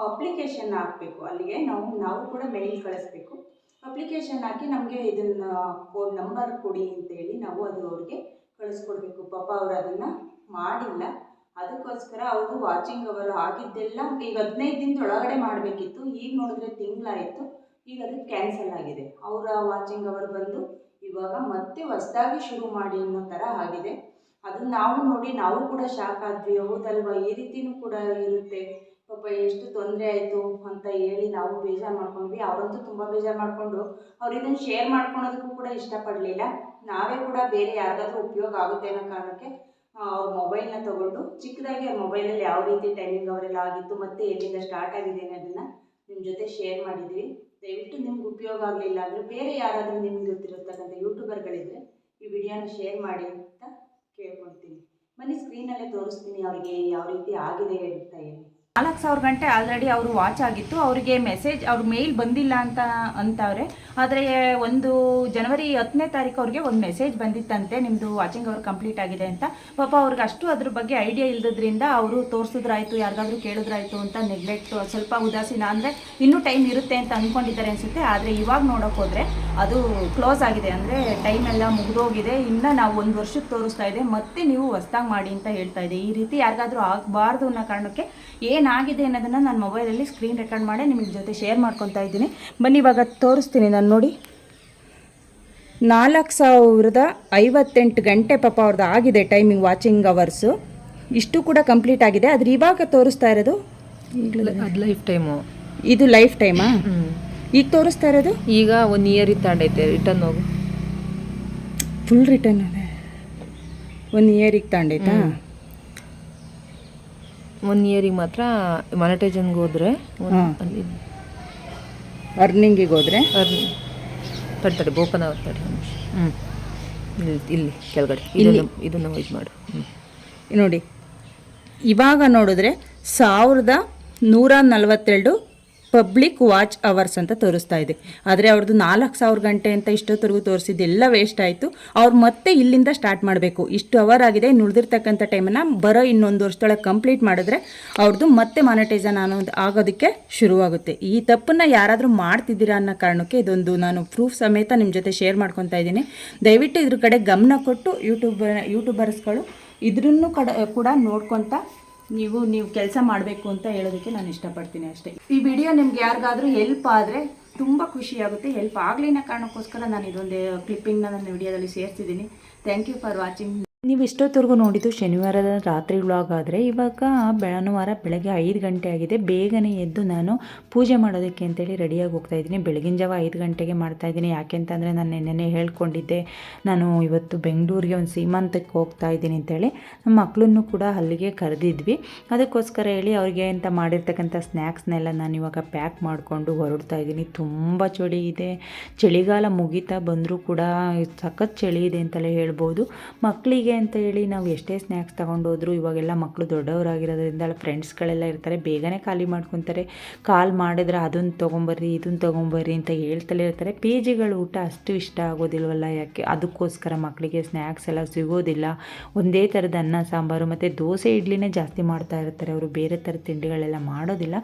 Speaker 1: ಅಪ್ಲಿಕೇಶನ್ ಹಾಕಬೇಕು. ಅಲ್ಲಿಗೆ ನಾವು ನಾವು ಕೂಡ ಮೇಲ್ ಕಳಿಸ್ಬೇಕು. ಅಪ್ಲಿಕೇಶನ್ ಹಾಕಿ ನಮಗೆ ಇದನ್ನು ಫೋನ್ ನಂಬರ್ ಕೊಡಿ ಅಂತೇಳಿ ನಾವು ಅದು ಅವ್ರಿಗೆ ಕಳಿಸ್ಕೊಡ್ಬೇಕು. ಪಾಪ ಅವರು ಅದನ್ನು ಮಾಡಿಲ್ಲ. ಅದಕ್ಕೋಸ್ಕರ ಅವರು ವಾಚಿಂಗ್ ಅವರು ಆಗಿದ್ದೆಲ್ಲ ಈಗ ಹದಿನೈದು ದಿನದೊಳಗಡೆ ಮಾಡಬೇಕಿತ್ತು. ಈಗ ನೋಡಿದ್ರೆ ತಿಂಗಳಾಯಿತು. ಈಗ ಅದು ಕ್ಯಾನ್ಸಲ್ ಆಗಿದೆ. ಅವರ ವಾಚಿಂಗ್ ಅವರ್ ಬಂದು ಇವಾಗ ಮತ್ತೆ ಹೊಸದಾಗಿ ಶುರು ಮಾಡಿ ಅನ್ನೋ ಥರ ಆಗಿದೆ. ಅದನ್ನ ನಾವು ನೋಡಿ ನಾವು ಕೂಡ ಶಾಕ್ ಆದ್ವಿ, ಹೌದಲ್ವಾ? ಈ ರೀತಿನೂ ಕೂಡ ಇರುತ್ತೆ. ಪಾಪ ಎಷ್ಟು ತೊಂದರೆ ಆಯಿತು ಅಂತ ಹೇಳಿ ನಾವು ಬೇಜಾರು ಮಾಡ್ಕೊಂಡ್ವಿ. ಅವರಂತೂ ತುಂಬ ಬೇಜಾರು ಮಾಡಿಕೊಂಡು ಅವ್ರು ಇದನ್ನು ಶೇರ್ ಮಾಡ್ಕೊಳೋದಕ್ಕೂ ಕೂಡ ಇಷ್ಟಪಡಲಿಲ್ಲ. ನಾವೇ ಕೂಡ ಬೇರೆ ಯಾರಿಗಾದ್ರೂ ಉಪಯೋಗ ಆಗುತ್ತೆ ಅನ್ನೋ ಕಾರಣಕ್ಕೆ ಅವ್ರ ಮೊಬೈಲ್ನ ತೊಗೊಂಡು, ಚಿಕ್ಕದಾಗಿ ಅವ್ರ ಮೊಬೈಲಲ್ಲಿ ಯಾವ ರೀತಿ ಟೈಮಿಂಗ್ ಅವರೆಲ್ಲ ಆಗಿತ್ತು, ಮತ್ತೆ ಎಲ್ಲಿಂದ ಸ್ಟಾರ್ಟ್ ಆಗಿದೆ ಅನ್ನೋದನ್ನು ನಿಮ್ಮ ಜೊತೆ ಶೇರ್ ಮಾಡಿದ್ವಿ. ದಯವಿಟ್ಟು ನಿಮ್ಗೆ ಉಪಯೋಗ ಆಗಲಿಲ್ಲ ಅಂದರೆ ಬೇರೆ ಯಾರಾದರೂ ನಿಮ್ಗೆ ಗೊತ್ತಿರತಕ್ಕಂಥ ಯೂಟ್ಯೂಬರ್ಗಳಿದ್ರೆ ಈ ವಿಡಿಯೋನ ಶೇರ್ ಮಾಡಿ ಅಂತ ಬನ್ನಿ ಸ್ಕ್ರೀನಲ್ಲೇ ತೋರಿಸ್ತೀನಿ ಅವರಿಗೆ ಯಾವ ರೀತಿ ಆಗಿದೆ ಅಂತ ಹೇಳಿ. ನಾಲ್ಕು ಸಾವಿರ ಗಂಟೆ ಆಲ್ರೆಡಿ ಅವರು ವಾಚ್ ಆಗಿತ್ತು. ಅವರಿಗೆ ಮೆಸೇಜ್ ಅವ್ರ ಮೇಲ್ ಬಂದಿಲ್ಲ ಅಂತ ಅಂತವ್ರೆ. ಆದರೆ ಒಂದು ಜನವರಿ ಹತ್ತನೇ ತಾರೀಕು ಅವ್ರಿಗೆ ಒಂದು ಮೆಸೇಜ್ ಬಂದಿತ್ತಂತೆ. ನಿಮ್ಮದು ವಾಚಿಂಗ್ ಅವರ್ ಕಂಪ್ಲೀಟ್ ಆಗಿದೆ ಅಂತ. ಪಾಪ ಅವ್ರಿಗೆ ಅಷ್ಟು ಅದ್ರ ಬಗ್ಗೆ ಐಡಿಯಾ ಇಲ್ಲದ್ರಿಂದ ಅವರು ತೋರಿಸಿದ್ರಾಯ್ತು, ಯಾರಿಗಾದ್ರೂ ಕೇಳಿದ್ರಾಯ್ತು ಅಂತ ನೆಗ್ಲೆಕ್ಟ್ ಸ್ವಲ್ಪ ಉದಾಸೀನ ಅಂದರೆ ಇನ್ನೂ ಟೈಮ್ ಇರುತ್ತೆ ಅಂತ ಅಂದ್ಕೊಂಡಿದ್ದಾರೆ ಅನಿಸುತ್ತೆ. ಆದರೆ ಇವಾಗ ನೋಡೋಕ್ಕೋದ್ರೆ ಅದು ಕ್ಲೋಸ್ ಆಗಿದೆ. ಅಂದರೆ ಟೈಮ್ ಎಲ್ಲ ಮುಗಿದೋಗಿದೆ. ಇನ್ನು ನಾವು ಒಂದು ವರ್ಷಕ್ಕೆ ತೋರಿಸ್ತಾ ಇದೆ. ಮತ್ತೆ ನೀವು ಹೊಸ್ದಾಗಿ ಮಾಡಿ ಅಂತ ಹೇಳ್ತಾ ಇದೆ. ಈ ರೀತಿ ಯಾರಿಗಾದ್ರೂ ಆಗಬಾರ್ದು ಅನ್ನೋ ಕಾರಣಕ್ಕೆ ಏನಾಗಿದೆ ಅನ್ನೋದನ್ನು ನಾನು ಮೊಬೈಲಲ್ಲಿ ಸ್ಕ್ರೀನ್ ರೆಕಾರ್ಡ್ ಮಾಡಿ ನಿಮ್ಮ ಜೊತೆ ಶೇರ್ ಮಾಡ್ಕೊತಾ ಇದ್ದೀನಿ. ಬನ್ನಿ ಇವಾಗ ತೋರಿಸ್ತೀನಿ ನಾನು ನೋಡಿ. ನಾಲ್ಕು ಸಾವಿರದ ಐವತ್ತೆಂಟು ಗಂಟೆ ಪಾಪ ಅವ್ರದ್ದು ಆಗಿದೆ ಟೈಮಿಂಗ್ ವಾಚಿಂಗ್ ಅವರ್ಸು ಇಷ್ಟು ಕೂಡ ಕಂಪ್ಲೀಟ್ ಆಗಿದೆ. ಆದ್ರೆ ಇವಾಗ ತೋರಿಸ್ತಾ ಇರೋದು?
Speaker 3: ಲೈಫ್ ಟೈಮು
Speaker 1: ಇದು ಲೈಫ್ ಟೈಮಾ ಈಗ ತೋರಿಸ್ತಾ ಇರೋದು?
Speaker 3: ಈಗ ಒನ್ ಇಯರ್ ತಾಂಡೈತೆ ರಿಟರ್ನ್ ಹೋಗು.
Speaker 1: ಫುಲ್ ರಿಟರ್ನ್ ಅದೇ ಒನ್ ಇಯರಿಗೆ ತಾಂಡೈತಾ
Speaker 3: ಒನ್ ಇಯರಿಗೆ ಮಾತ್ರ ಮಾನಿಟೈಸನ್ಗೆ ಹೋದ್ರೆ
Speaker 1: ಅರ್ನಿಂಗಿಗೆ ಹೋದರೆ?
Speaker 3: ಅರ್ನ್ ತಡ್ತಾರೆ ಓಪನ್ ತಡೆ
Speaker 1: ಹ್ಞೂ
Speaker 3: ಇಲ್ಲಿ ಇಲ್ಲಿ ಕೆಳಗಡೆ? ಇದನ್ನು ಇದನ್ನು ಇದು ಮಾಡು.
Speaker 1: ನೋಡಿ ಇವಾಗ ನೋಡಿದ್ರೆ ಸಾವಿರದ ನೂರ ನಲವತ್ತೆರಡು ಪಬ್ಲಿಕ್ ವಾಚ್ ಅವರ್ಸ್ ಅಂತ ತೋರಿಸ್ತಾ ಇದೆ. ಆದರೆ ಅವ್ರದ್ದು ನಾಲ್ಕು ಸಾವಿರ ಗಂಟೆ ಅಂತ ಇಷ್ಟೊತ್ತರೆಗೂ ತೋರಿಸಿದ್ದು ಎಲ್ಲ ವೇಸ್ಟ್ ಆಯಿತು. ಅವ್ರು ಮತ್ತೆ ಇಲ್ಲಿಂದ ಸ್ಟಾರ್ಟ್ ಮಾಡಬೇಕು. ಇಷ್ಟು ಅವರ್ ಆಗಿದೆ ಇನ್ನು ಉಳಿದಿರ್ತಕ್ಕಂಥ ಟೈಮನ್ನು ಬರೋ ಇನ್ನೊಂದು ವರ್ಷದೊಳಗೆ ಕಂಪ್ಲೀಟ್ ಮಾಡಿದ್ರೆ ಅವ್ರದ್ದು ಮತ್ತೆ ಮಾನಿಟೈಸನ್ ಅನ್ನೋದು ಆಗೋದಕ್ಕೆ ಶುರುವಾಗುತ್ತೆ. ಈ ತಪ್ಪನ್ನು ಯಾರಾದರೂ ಮಾಡ್ತಿದ್ದೀರಾ ಅನ್ನೋ ಕಾರಣಕ್ಕೆ ಇದೊಂದು ನಾನು ಪ್ರೂಫ್ ಸಮೇತ ನಿಮ್ಮ ಜೊತೆ ಶೇರ್ ಮಾಡ್ಕೊತಾ ಇದ್ದೀನಿ. ದಯವಿಟ್ಟು ಇದ್ರ ಕಡೆ ಗಮನ ಕೊಟ್ಟು ಯೂಟ್ಯೂಬ್ ಯೂಟ್ಯೂಬರ್ಸ್ಗಳು ಇದ್ರನ್ನು ಕಡೆ, ಕೂಡ ನೋಡ್ಕೊತ ನೀವು ನೀವು ಕೆಲಸ ಮಾಡಬೇಕು ಅಂತ ಹೇಳೋದಕ್ಕೆ ನಾನು ಇಷ್ಟಪಡ್ತೀನಿ ಅಷ್ಟೇ. ಈ ವಿಡಿಯೋ ನಿಮ್ಗೆ ಯಾರಿಗಾದ್ರೂ ಹೆಲ್ಪ್ ಆದರೆ ತುಂಬ ಖುಷಿಯಾಗುತ್ತೆ ಹೆಲ್ಪ್ ಆಗಲಿನ ಕಾರಣಕ್ಕೋಸ್ಕರ ನಾನು ಇದೊಂದು ಕ್ಲಿಪ್ಪಿಂಗ್ನ ನನ್ನ ವಿಡಿಯೋದಲ್ಲಿ ಸೇರಿಸಿದ್ದೀನಿ. ಥ್ಯಾಂಕ್ ಯು ಫಾರ್ ವಾಚಿಂಗ್
Speaker 2: ನೀವು ಇಷ್ಟೊತ್ತವರೆಗೂ ನೋಡಿದ್ದು ಶನಿವಾರದ ರಾತ್ರಿ ವ್ಲಾಗ್ ಇವಾಗ ಭಾನುವಾರ ಬೆಳಗ್ಗೆ ಐದು ಗಂಟೆ ಆಗಿದೆ. ಬೇಗನೆ ಎದ್ದು ನಾನು ಪೂಜೆ ಮಾಡೋದಕ್ಕೆ ಅಂತೇಳಿ ರೆಡಿಯಾಗಿ ಹೋಗ್ತಾ ಇದ್ದೀನಿ. ಬೆಳಗಿನ ಜಾವ ಐದು ಗಂಟೆಗೆ ಮಾಡ್ತಾ ಇದ್ದೀನಿ. ಯಾಕೆಂತಂದರೆ ನಾನು ನೆನ್ನೆ ಹೇಳ್ಕೊಂಡಿದ್ದೆ. ನಾನು ಇವತ್ತು ಬೆಂಗಳೂರಿಗೆ ಒಂದು ಸೀಮಾಂತಕ್ಕೆ ಹೋಗ್ತಾ ಇದ್ದೀನಿ ಅಂತೇಳಿ. ನಮ್ಮ ಮಕ್ಕಳನ್ನು ಕೂಡ ಅಲ್ಲಿಗೆ ಕರೆದಿದ್ವಿ. ಅದಕ್ಕೋಸ್ಕರ ಹೇಳಿ ಅವ್ರಿಗೆ ಅಂತ ಮಾಡಿರ್ತಕ್ಕಂಥ ಸ್ನ್ಯಾಕ್ಸ್ನೆಲ್ಲ ನಾನು ಇವಾಗ ಪ್ಯಾಕ್ ಮಾಡಿಕೊಂಡು ಹೊರಡ್ತಾ ಇದ್ದೀನಿ. ತುಂಬ ಚಳಿ ಇದೆ. ಚಳಿಗಾಲ ಮುಗಿತಾ ಬಂದರೂ ಕೂಡ ಸಖತ್ ಚಳಿ ಇದೆ ಅಂತಲೇ ಹೇಳ್ಬೋದು. ಮಕ್ಕಳಿಗೆ ಅಂತ ಹೇಳಿ ನಾವು ಎಷ್ಟೇ ಸ್ನ್ಯಾಕ್ಸ್ ತೊಗೊಂಡೋದ್ರು ಇವಾಗೆಲ್ಲ ಮಕ್ಕಳು ದೊಡ್ಡವರಾಗಿರೋದ್ರಿಂದ ಫ್ರೆಂಡ್ಸ್ಗಳೆಲ್ಲ ಇರ್ತಾರೆ, ಬೇಗನೆ ಖಾಲಿ ಮಾಡ್ಕೊತಾರೆ. ಕಾಲ್ ಮಾಡಿದ್ರೆ ಅದನ್ನು ತೊಗೊಂಬರ್ರಿ ಇದನ್ನು ತೊಗೊಂಬರ್ರಿ ಅಂತ ಹೇಳ್ತಲೇ ಇರ್ತಾರೆ. ಪಿ ಜಿಗಳು ಊಟ ಅಷ್ಟು ಇಷ್ಟ ಆಗೋದಿಲ್ವಲ್ಲ ಯಾಕೆ? ಅದಕ್ಕೋಸ್ಕರ ಮಕ್ಕಳಿಗೆ ಸ್ನ್ಯಾಕ್ಸ್ ಎಲ್ಲ ಸಿಗೋದಿಲ್ಲ. ಒಂದೇ ಥರದ ಅನ್ನ, ಸಾಂಬಾರು ಮತ್ತು ದೋಸೆ, ಇಡ್ಲಿನೇ ಜಾಸ್ತಿ ಮಾಡ್ತಾ ಇರ್ತಾರೆ ಅವರು. ಬೇರೆ ಥರ ತಿಂಡಿಗಳೆಲ್ಲ ಮಾಡೋದಿಲ್ಲ.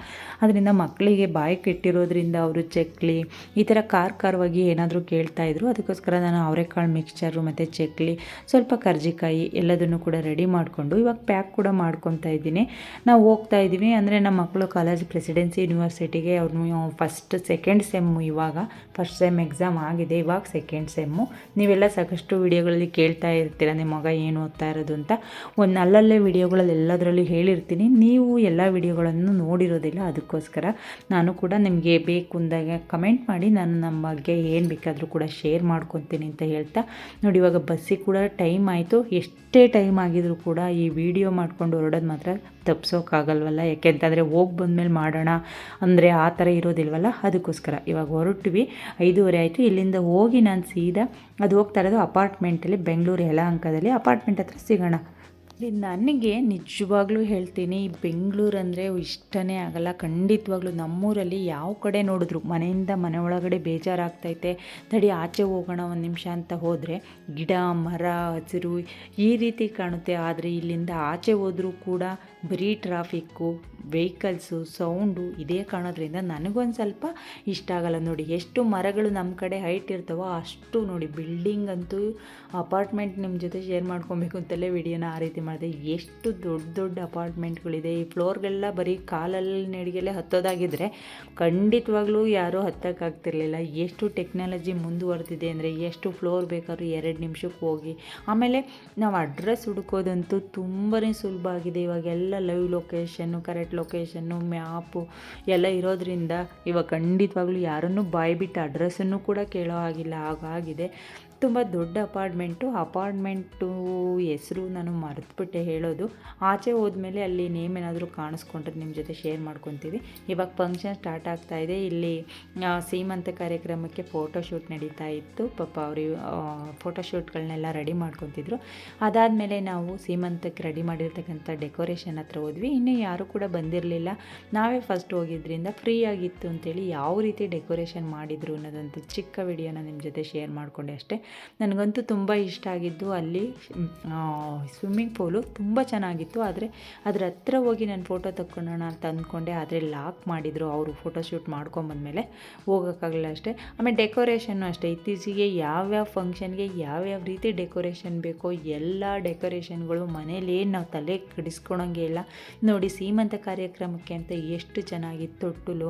Speaker 2: ಅದರಿಂದ ಮಕ್ಕಳಿಗೆ ಬಾಯಿ ಕೆಟ್ಟಿರೋದ್ರಿಂದ ಅವರು ಚಕ್ಲಿ, ಈ ಥರ ಖಾರ ಖಾರವಾಗಿ ಏನಾದರೂ ಕೇಳ್ತಾಯಿದ್ರು ಅದಕ್ಕೋಸ್ಕರ ನಾನು ಅವರೆಕಾಳು ಮಿಕ್ಸ್ಚರು ಮತ್ತು ಚಕ್ಲಿ, ಸ್ವಲ್ಪ ಕರ್ಜಿಕಾಯಿ ಎಲ್ಲದನ್ನು ಕೂಡ ರೆಡಿ ಮಾಡಿಕೊಂಡು ಇವಾಗ ಪ್ಯಾಕ್ ಕೂಡ ಮಾಡ್ಕೊತಾ ಇದ್ದೀನಿ. ನಾವು ಹೋಗ್ತಾ ಇದ್ದೀವಿ ಅಂದರೆ ನಮ್ಮ ಮಕ್ಕಳು ಕಾಲೇಜ್ ಪ್ರೆಸಿಡೆನ್ಸಿ ಯೂನಿವರ್ಸಿಟಿಗೆ ಅವ್ರನ್ನು ಫಸ್ಟ್ ಸೆಕೆಂಡ್ ಸೆಮ್ಮು ಇವಾಗ. ಫಸ್ಟ್ ಸೆಮ್ ಎಕ್ಸಾಮ್ ಆಗಿದೆ, ಇವಾಗ ಸೆಕೆಂಡ್ ಸೆಮ್ಮು ನೀವೆಲ್ಲ ಸಾಕಷ್ಟು ವಿಡಿಯೋಗಳಲ್ಲಿ ಕೇಳ್ತಾ ಇರ್ತೀರ ನಿಮ್ಮ ಮಗ ಏನು ಓದ್ತಾ ಇರೋದು ಅಂತ. ಒಂದು ಅಲ್ಲಲ್ಲೇ ವಿಡಿಯೋಗಳಲ್ಲಿ ಎಲ್ಲದರಲ್ಲೂ ಹೇಳಿರ್ತೀನಿ. ನೀವು ಎಲ್ಲ ವಿಡಿಯೋಗಳನ್ನು ನೋಡಿರೋದಿಲ್ಲ, ಅದಕ್ಕೋಸ್ಕರ ನಾನು ಕೂಡ ನಿಮಗೆ ಬೇಕು ಅಂದಾಗ ಕಮೆಂಟ್ ಮಾಡಿ, ನಾನು ನಮ್ಮ ಬಗ್ಗೆ ಏನು ಬೇಕಾದರೂ ಕೂಡ ಶೇರ್ ಮಾಡ್ಕೊತೀನಿ ಅಂತ ಹೇಳ್ತಾ. ನೋಡಿ, ಇವಾಗ ಬಸ್ಸಿಗೆ ಕೂಡ ಟೈಮ್ ಆಯಿತು. ಎಷ್ಟೇ ಟೈಮ್ ಆಗಿದ್ರು ಕೂಡ ಈ ವಿಡಿಯೋ ಮಾಡ್ಕೊಂಡು ಹೊರಡೋದು ಮಾತ್ರ ತಪ್ಸೋಕ್ಕಾಗಲ್ವಲ್ಲ ಯಾಕೆಂತಂದರೆ ಹೋಗಿ ಬಂದಮೇಲೆ ಮಾಡೋಣ ಅಂದರೆ ಆ ಥರ ಇರೋದಿಲ್ವಲ್ಲ? ಅದಕ್ಕೋಸ್ಕರ. ಇವಾಗ ಹೊರಟ್ವಿ, ಐದೂವರೆ ಆಯಿತು. ಇಲ್ಲಿಂದ ಹೋಗಿ ನಾನು ಸೀದಾ ಅದು ಹೋಗ್ತಾ ಇರೋದು ಅಪಾರ್ಟ್ಮೆಂಟಲ್ಲಿ ಬೆಂಗಳೂರು ಯಲಹಂಕದಲ್ಲಿ. ಅಪಾರ್ಟ್ಮೆಂಟ್ ಹತ್ರ ಸಿಗೋಣ. ನನಗೆ ನಿಜವಾಗ್ಲೂ ಹೇಳ್ತೀನಿ ಬೆಂಗಳೂರು ಅಂದರೆ ಇಷ್ಟನೇ ಆಗಲ್ಲ. ಖಂಡಿತವಾಗ್ಲೂ ನಮ್ಮೂರಲ್ಲಿ ಯಾವ ಕಡೆ ನೋಡಿದ್ರು, ಮನೆಯಿಂದ ಮನೆ ಒಳಗಡೆ ಬೇಜಾರಾಗ್ತೈತೆ. ತಡಿ ಆಚೆ ಹೋಗೋಣ ಒಂದು ನಿಮಿಷ ಅಂತ ಹೋದರೆ ಗಿಡ, ಮರ, ಹಸಿರು ಈ ರೀತಿ ಕಾಣುತ್ತೆ. ಆದರೆ ಇಲ್ಲಿಂದ ಆಚೆ ಹೋದರೂ ಕೂಡ ಬರೀ ಟ್ರಾಫಿಕ್ಕು ವೆಹಿಕಲ್ಸು, ಸೌಂಡು ಇದೇ ಕಾಣೋದ್ರಿಂದ ನನಗೊಂದು ಸ್ವಲ್ಪ ಇಷ್ಟ ಆಗಲ್ಲ ನೋಡಿ. ಎಷ್ಟು ಮರಗಳು ನಮ್ಮ ಕಡೆ ಹೈಟ್ ಇರ್ತವೋ ಅಷ್ಟು ನೋಡಿ. ಬಿಲ್ಡಿಂಗ್ ಅಂತೂ ಅಪಾರ್ಟ್ಮೆಂಟ್ ನಿಮ್ಮ ಜೊತೆ ಶೇರ್ ಮಾಡ್ಕೊಬೇಕು ಅಂತಲೇ ವಿಡಿಯೋನ ಆ ರೀತಿ ಮಾಡಿದೆ. ಎಷ್ಟು ದೊಡ್ಡ ದೊಡ್ಡ ಅಪಾರ್ಟ್ಮೆಂಟ್ಗಳಿದೆ. ಈ ಫ್ಲೋರ್ಗೆಲ್ಲ ಬರೀ ಕಾಲಲ್ಲಿ ನಡಿಗೆಲ್ಲೇ ಹತ್ತೋದಾಗಿದ್ದರೆ ಖಂಡಿತವಾಗ್ಲೂ ಯಾರೂ ಹತ್ತಕ್ಕಾಗ್ತಿರ್ಲಿಲ್ಲ. ಎಷ್ಟು ಟೆಕ್ನಾಲಜಿ ಮುಂದುವರೆದಿದೆ ಅಂದರೆ ಎಷ್ಟು ಫ್ಲೋರ್ ಬೇಕಾದ್ರೂ ಎರಡು ನಿಮಿಷಕ್ಕೆ ಹೋಗಿ. ಆಮೇಲೆ ನಾವು ಅಡ್ರೆಸ್ ಹುಡುಕೋದಂತೂ ತುಂಬಾ ಸುಲಭ ಆಗಿದೆ. ಇವಾಗೆಲ್ಲ live location correct location map ಎಲ್ಲ ಇರೋದರಿಂದ ಇವಾಗ ಖಂಡಿತವಾಗ್ಲೂ ಯಾರನ್ನೂ ಬಾಯ್ಬಿಟ್ಟು ಅಡ್ರೆಸ್ಸನ್ನು ಕೂಡ ಕೇಳೋ ಆಗಿಲ್ಲ ಹಾಗಾಗಿದೆ. ತುಂಬ ದೊಡ್ಡ ಅಪಾರ್ಟ್ಮೆಂಟು. ಅಪಾರ್ಟ್ಮೆಂಟು ಹೆಸರು ನಾನು ಮರೆತುಬಿಟ್ಟೆ ಹೇಳೋದು. ಆಚೆ ಹೋದ್ಮೇಲೆ ಅಲ್ಲಿ ನೇಮ್ ಏನಾದರೂ ಕಾಣಿಸ್ಕೊಂಡ್ರೆ ನಿಮ್ಮ ಜೊತೆ ಶೇರ್ ಮಾಡ್ಕೊತೀವಿ. ಇವಾಗ ಫಂಕ್ಷನ್ ಸ್ಟಾರ್ಟ್ ಆಗ್ತಾ ಇದೆ. ಇಲ್ಲಿ ಸೀಮಂತ ಕಾರ್ಯಕ್ರಮಕ್ಕೆ ಫೋಟೋಶೂಟ್ ನಡೀತಾ ಇತ್ತು. ಪಾಪ ಅವರು ಫೋಟೋಶೂಟ್ಗಳನ್ನೆಲ್ಲ ರೆಡಿ ಮಾಡ್ಕೊತಿದ್ರು. ಅದಾದಮೇಲೆ ನಾವು ಸೀಮಂತಕ್ಕೆ ರೆಡಿ ಮಾಡಿರ್ತಕ್ಕಂಥ ಡೆಕೋರೇಷನ್ ಹತ್ರ ಹೋದ್ವಿ. ಇನ್ನೂ ಯಾರೂ ಕೂಡ ಬಂದಿರಲಿಲ್ಲ. ನಾವೇ ಫಸ್ಟ್ ಹೋಗಿದ್ದರಿಂದ ಫ್ರೀ ಆಗಿತ್ತು ಅಂತೇಳಿ ಯಾವ ರೀತಿ ಡೆಕೋರೇಷನ್ ಮಾಡಿದರು ಅನ್ನೋದಂಥ ಚಿಕ್ಕ ವಿಡಿಯೋನ ನಿಮ್ಮ ಜೊತೆ ಶೇರ್ ಮಾಡಿಕೊಂಡೆ ಅಷ್ಟೇ. ನನಗಂತೂ ತುಂಬ ಇಷ್ಟ ಆಗಿದ್ದು ಅಲ್ಲಿ ಸ್ವಿಮ್ಮಿಂಗ್ ಪೂಲು ತುಂಬ ಚೆನ್ನಾಗಿತ್ತು. ಆದರೆ ಅದ್ರ ಹತ್ರ ಹೋಗಿ ನಾನು ಫೋಟೋ ತಕ್ಕೊಳ್ಳೋಣ ಅಂತ ಅಂದ್ಕೊಂಡೆ. ಆದರೆ ಲಾಕ್ ಮಾಡಿದರು ಅವರು ಫೋಟೋಶೂಟ್ ಮಾಡ್ಕೊಂಬಂದಮೇಲೆ ಹೋಗೋಕ್ಕಾಗಲ್ಲ ಅಷ್ಟೇ. ಆಮೇಲೆ ಡೆಕೋರೇಷನ್ನು ಅಷ್ಟೇ. ಇತ್ತೀಚೆಗೆ ಯಾವ್ಯಾವ ಫಂಕ್ಷನ್ಗೆ ಯಾವ್ಯಾವ ರೀತಿ ಡೆಕೋರೇಷನ್ ಬೇಕೋ ಎಲ್ಲ ಡೆಕೋರೇಷನ್ಗಳು ಮನೇಲಿ ನಾವು ತಲೆ ಕಡಿಸ್ಕೊಳಂಗೆ ಇಲ್ಲ. ನೋಡಿ ಸೀಮಂತ ಕಾರ್ಯಕ್ರಮಕ್ಕೆ ಅಂತ ಎಷ್ಟು ಚೆನ್ನಾಗಿತ್ತು ತೊಟ್ಟಲು.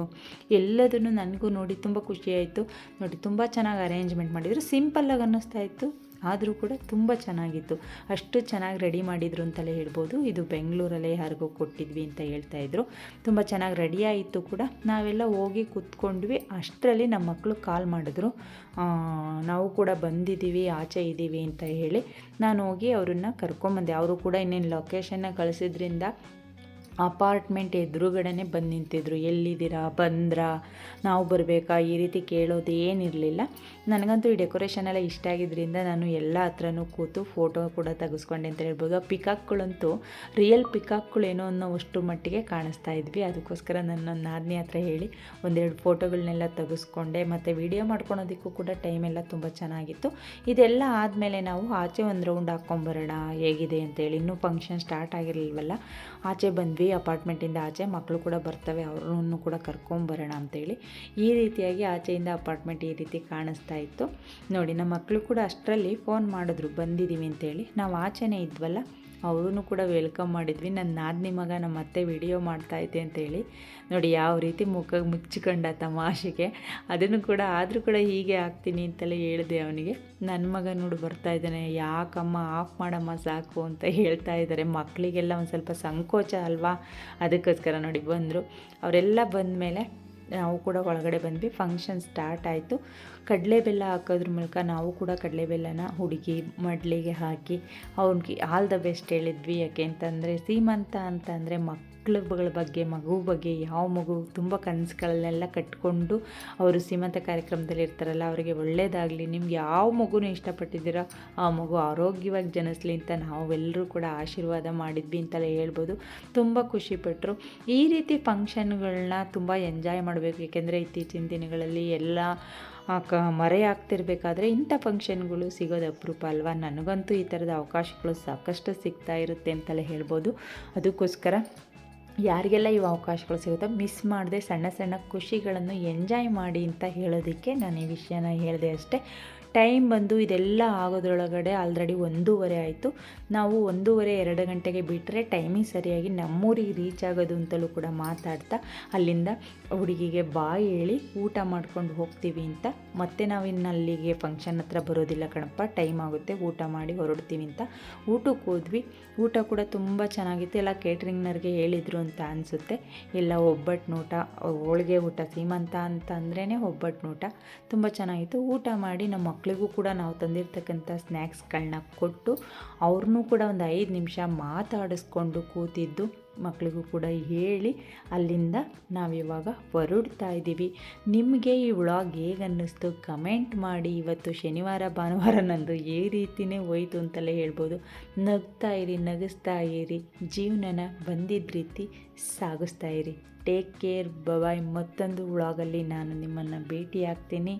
Speaker 2: ಎಲ್ಲದನ್ನು ನನಗೂ ನೋಡಿ ತುಂಬ ಖುಷಿಯಾಯಿತು ನೋಡಿ ತುಂಬ ಚೆನ್ನಾಗಿ ಅರೇಂಜ್ಮೆಂಟ್ ಮಾಡಿದರು. ಸಿಂಪಲ್ಲಾಗಿ ಅನ್ನಿಸ್ತಾ ಇತ್ತು. ಆದರೂ ಕೂಡ ತುಂಬ ಚೆನ್ನಾಗಿತ್ತು. ಅಷ್ಟು ಚೆನ್ನಾಗಿ ರೆಡಿ ಮಾಡಿದರು ಅಂತಲೇ ಹೇಳ್ಬೋದು. ಇದು ಬೆಂಗಳೂರಲ್ಲೇ ಯಾರಿಗೋ ಕೊಟ್ಟಿದ್ವಿ ಅಂತ ಹೇಳ್ತಾ ಇದ್ರು. ತುಂಬ ಚೆನ್ನಾಗಿ ರೆಡಿ ಆಯಿತು ಕೂಡ. ನಾವೆಲ್ಲ ಹೋಗಿ ಕೂತ್ಕೊಂಡ್ವಿ. ಅಷ್ಟರಲ್ಲಿ ನಮ್ಮ ಮಕ್ಕಳು ಕಾಲ್ ಮಾಡಿದ್ರು. ನಾವು ಕೂಡ ಬಂದಿದ್ದೀವಿ, ಆಚೆ ಇದ್ದೀವಿ ಅಂತ ಹೇಳಿ. ನಾನು ಹೋಗಿ ಅವರನ್ನು ಕರ್ಕೊಂಬಂದೆ. ಅವರು ಕೂಡ ಇನ್ನೇನು ಲೊಕೇಶನ್ನ ಕಳಿಸಿದ್ರಿಂದ ಅಪಾರ್ಟ್ಮೆಂಟ್ ಎದುರುಗಡೆನೆ ಬಂದು ನಿಂತಿದ್ರು. ಎಲ್ಲಿದ್ದೀರಾ? ಬಂದ್ರಾ? ನಾವು ಬರಬೇಕಾ? ಈ ರೀತಿ ಕೇಳೋದು ಏನಿರಲಿಲ್ಲ. ನನಗಂತೂ ಈ ಡೆಕೋರೇಷನ್ ಎಲ್ಲ ಇಷ್ಟ ಆಗಿದ್ದರಿಂದ ನಾನು ಎಲ್ಲ ಹತ್ರನೂ ಕೂತು ಫೋಟೋ ಕೂಡ ತೆಗೆಸ್ಕೊಂಡೆ ಅಂತ ಹೇಳ್ಬೋದು. ಪಿಕಾಕ್ಗಳಂತೂ ರಿಯಲ್ ಪಿಕಾಕ್ಗಳೇನೋ ಅನ್ನೋ ಅಷ್ಟು ಮಟ್ಟಿಗೆ ಕಾಣಿಸ್ತಾ ಇದ್ವಿ. ಅದಕ್ಕೋಸ್ಕರ ನನ್ನ ನಾದಿನಿ ಹತ್ರ ಹೇಳಿ ಒಂದೆರಡು ಫೋಟೋಗಳನ್ನೆಲ್ಲ ತೆಗೆಸ್ಕೊಂಡೆ. ಮತ್ತು ವಿಡಿಯೋ ಮಾಡ್ಕೊಳೋದಕ್ಕೂ ಕೂಡ ಟೈಮ್ ಎಲ್ಲ ತುಂಬ ಚೆನ್ನಾಗಿತ್ತು. ಇದೆಲ್ಲ ಆದಮೇಲೆ ನಾವು ಆಚೆ ಒಂದು ರೌಂಡ್ ಹಾಕ್ಕೊಂಬರೋಣ ಹೇಗಿದೆ ಅಂತೇಳಿ. ಇನ್ನೂ ಫಂಕ್ಷನ್ ಸ್ಟಾರ್ಟ್ ಆಗಿರಲಿಲ್ವಲ್ಲ? ಆಚೆ ಬಂದ್ವಿ. ಅಪಾರ್ಟ್ಮೆಂಟಿಂದ ಆಚೆ ಮಕ್ಕಳು ಕೂಡ ಬರ್ತವೆ, ಅವ್ರನ್ನು ಕೂಡ ಕರ್ಕೊಂಬರೋಣ ಅಂತೇಳಿ ಈ ರೀತಿಯಾಗಿ ಆಚೆಯಿಂದ ಅಪಾರ್ಟ್ಮೆಂಟ್ ಈ ರೀತಿ ಕಾಣಿಸ್ತಾ ಇತ್ತು. ನೋಡಿ, ನಮ್ಮ ಮಕ್ಕಳು ಕೂಡ ಅಷ್ಟರಲ್ಲಿ ಫೋನ್ ಮಾಡಿದ್ರು, ಬಂದಿದ್ದೀವಿ ಅಂತೇಳಿ. ನಾವು ಆಚೆನೇ ಇದ್ವಲ್ಲ ಅವ್ರೂ ಕೂಡ ವೆಲ್ಕಮ್ ಮಾಡಿದ್ವಿ. ನನ್ನ ನಾದಿನಿ ಮಗ ನಮ್ಮ ಅತ್ತೆ ವಿಡಿಯೋ ಮಾಡ್ತಾಯಿದ್ದೆ ಅಂತೇಳಿ ನೋಡಿ ಯಾವ ರೀತಿ ಮುಖ ಮುಚ್ಚಿಕೊಂಡ ತಮಾಷೆಗೆ. ಅದನ್ನು ಕೂಡ ಆದರೂ ಕೂಡ ಹೀಗೆ ಆಗ್ತೀನಿ ಅಂತೆಲ್ಲ ಹೇಳಿದೆ ಅವನಿಗೆ. ನನ್ನ ಮಗ ನೋಡು ಬರ್ತಾ ಇದ್ದಾನೆ. ಯಾಕಮ್ಮ, ಆಫ್ ಮಾಡಮ್ಮ ಸಾಕು ಅಂತ ಹೇಳ್ತಾ ಇದ್ದಾರೆ. ಮಕ್ಕಳಿಗೆಲ್ಲ ಒಂದು ಸ್ವಲ್ಪ ಸಂಕೋಚ ಅಲ್ವಾ? ಅದಕ್ಕೋಸ್ಕರ ನೋಡಿ ಬಂದರು. ಅವರೆಲ್ಲ ಬಂದಮೇಲೆ ನಾವು ಕೂಡ ಒಳಗಡೆ ಬಂದ್ವಿ. ಫಂಕ್ಷನ್ ಸ್ಟಾರ್ಟ್ ಆಯಿತು. ಕಡಲೆ ಬೆಲ್ಲ ಹಾಕೋದ್ರ ಮೂಲಕ ನಾವು ಕೂಡ ಕಡಲೆ ಬೆಲ್ಲನ ಹುಡುಗಿ, ಮಡ್ಲಿಗೆ ಹಾಕಿ ಅವ್ನಿಗೆ ಆಲ್ ದ ಬೆಸ್ಟ್ ಹೇಳಿದ್ವಿ. ಯಾಕೆ ಅಂತಂದರೆ, ಸೀಮಂತ ಅಂತಂದರೆ ಮಕ್ಕಳುಗಳ ಬಗ್ಗೆ, ಮಗು ಬಗ್ಗೆ, ಯಾವ ಮಗು ತುಂಬ ಕನಸುಗಳನ್ನೆಲ್ಲ ಕಟ್ಕೊಂಡು ಅವರು ಸೀಮಂತ ಕಾರ್ಯಕ್ರಮದಲ್ಲಿ ಇರ್ತಾರಲ್ಲ, ಅವರಿಗೆ ಒಳ್ಳೆಯದಾಗಲಿ ನಿಮ್ಗೆ ಯಾವ ಮಗುನೂ ಇಷ್ಟಪಟ್ಟಿದ್ದೀರೋ ಆ ಮಗು ಆರೋಗ್ಯವಾಗಿ ಜನಿಸ್ಲಿ ಅಂತ ನಾವೆಲ್ಲರೂ ಕೂಡ ಆಶೀರ್ವಾದ ಮಾಡಿದ್ವಿ ಅಂತೆಲ್ಲ ಹೇಳ್ಬೋದು. ತುಂಬ ಖುಷಿಪಟ್ಟರು ಈ ರೀತಿ ಫಂಕ್ಷನ್ಗಳನ್ನ ತುಂಬ ಎಂಜಾಯ್ ಮಾಡಬೇಕು. ಏಕೆಂದರೆ ಇತ್ತೀಚಿನ ದಿನಗಳಲ್ಲಿ ಎಲ್ಲ ಕ ಮರೆಯಾಗ್ತಿರ್ಬೇಕಾದ್ರೆ ಇಂಥ ಫಂಕ್ಷನ್ಗಳು ಸಿಗೋದು ಅಪರೂಪ ಅಲ್ವಾ? ನನಗಂತೂ ಈ ಥರದ ಅವಕಾಶಗಳು ಸಾಕಷ್ಟು ಸಿಗ್ತಾ ಇರುತ್ತೆ ಅಂತಲೇ ಹೇಳ್ಬೋದು. ಅದಕ್ಕೋಸ್ಕರ ಯಾರಿಗೆಲ್ಲ ಇವು ಅವಕಾಶಗಳು ಸಿಗುತ್ತೋ ಮಿಸ್ ಮಾಡದೆ ಸಣ್ಣ ಸಣ್ಣ ಖುಷಿಗಳನ್ನು ಎಂಜಾಯ್ ಮಾಡಿ ಅಂತ ಹೇಳೋದಕ್ಕೆ ನಾನು ಈ ವಿಷಯನ ಹೇಳಿದೆ ಅಷ್ಟೇ. ಟೈಮ್ ಬಂದು ಇದೆಲ್ಲ ಆಗೋದ್ರೊಳಗಡೆ ಆಲ್ರೆಡಿ ಒಂದೂವರೆ ಆಯಿತು. ನಾವು ಒಂದೂವರೆ, ಎರಡು ಗಂಟೆಗೆ ಬಿಟ್ಟರೆ ಟೈಮಿಂಗ್ ಸರಿಯಾಗಿ ನಮ್ಮೂರಿಗೆ ರೀಚ್ ಆಗೋದು ಅಂತಲೂ ಕೂಡ ಮಾತಾಡ್ತಾ, ಅಲ್ಲಿಂದ ಹುಡುಗಿಗೆ ಬಾಯಿ ಹೇಳಿ ಊಟ ಮಾಡ್ಕೊಂಡು ಹೋಗ್ತೀವಿ ಅಂತ. ಮತ್ತೆ ನಾವು ಇನ್ನು ಅಲ್ಲಿಗೆ ಫಂಕ್ಷನ್ ಹತ್ರ ಬರೋದಿಲ್ಲ ಕಣಪ್ಪ ಟೈಮ್ ಆಗುತ್ತೆ, ಊಟ ಮಾಡಿ ಹೊರಡ್ತೀವಿ ಅಂತ. ಊಟಕ್ಕೆ ಹೋದ್ವಿ. ಊಟ ಕೂಡ ತುಂಬ ಚೆನ್ನಾಗಿತ್ತು. ಎಲ್ಲ ಕೇಟ್ರಿಂಗ್ನವ್ರಿಗೆ ಹೇಳಿದರು ಅಂತ ಅನಿಸುತ್ತೆ. ಎಲ್ಲ ಒಬ್ಬಟ್ಟಿನೂಟ ಹೋಳಿಗೆ ಊಟ, ಸೀಮಂತ ಅಂತ ಅಂದ್ರೇ ಒಬ್ಬಟ್ಟಿನೂಟ ತುಂಬ ಚೆನ್ನಾಗಿತ್ತು. ಊಟ ಮಾಡಿ ನಮ್ಮ ಮಕ್ಕಳಿಗೂ ಕೂಡ ನಾವು ತಂದಿರ್ತಕ್ಕಂಥ ಸ್ನ್ಯಾಕ್ಸ್ಗಳನ್ನ ಕೊಟ್ಟು ಅವ್ರನ್ನೂ ಕೂಡ ಒಂದು ಐದು ನಿಮಿಷ ಮಾತಾಡಿಸ್ಕೊಂಡು ಕೂತಿದ್ದು ಮಕ್ಕಳಿಗೂ ಕೂಡ ಹೇಳಿ ಅಲ್ಲಿಂದ ನಾವಿವಾಗ ಹೊರಡ್ತಾ ಇದ್ದೀವಿ. ನಿಮಗೆ ಈ ವ್ಲಾಗ್ ಹೇಗೆ ಅನ್ನಿಸ್ತು ಕಮೆಂಟ್ ಮಾಡಿ. ಇವತ್ತು ಶನಿವಾರ, ಭಾನುವಾರ ನಂದು ಈ ರೀತಿಯೇ ಹೋಯ್ತು ಅಂತಲೇ ಹೇಳ್ಬೋದು. ನಗ್ತಾ ಇರಿ, ನಗಿಸ್ತಾ ಇರಿ. ಜೀವನನ ಬಂದಿದ್ದ ರೀತಿ ಸಾಗಿಸ್ತಾ ಇರಿ. ಟೇಕ್ ಕೇರ್ ಬಬಾಯ್ ಮತ್ತೊಂದು ವ್ಲಾಗಲ್ಲಿ ನಾನು ನಿಮ್ಮನ್ನು ಭೇಟಿ ಆಗ್ತೀನಿ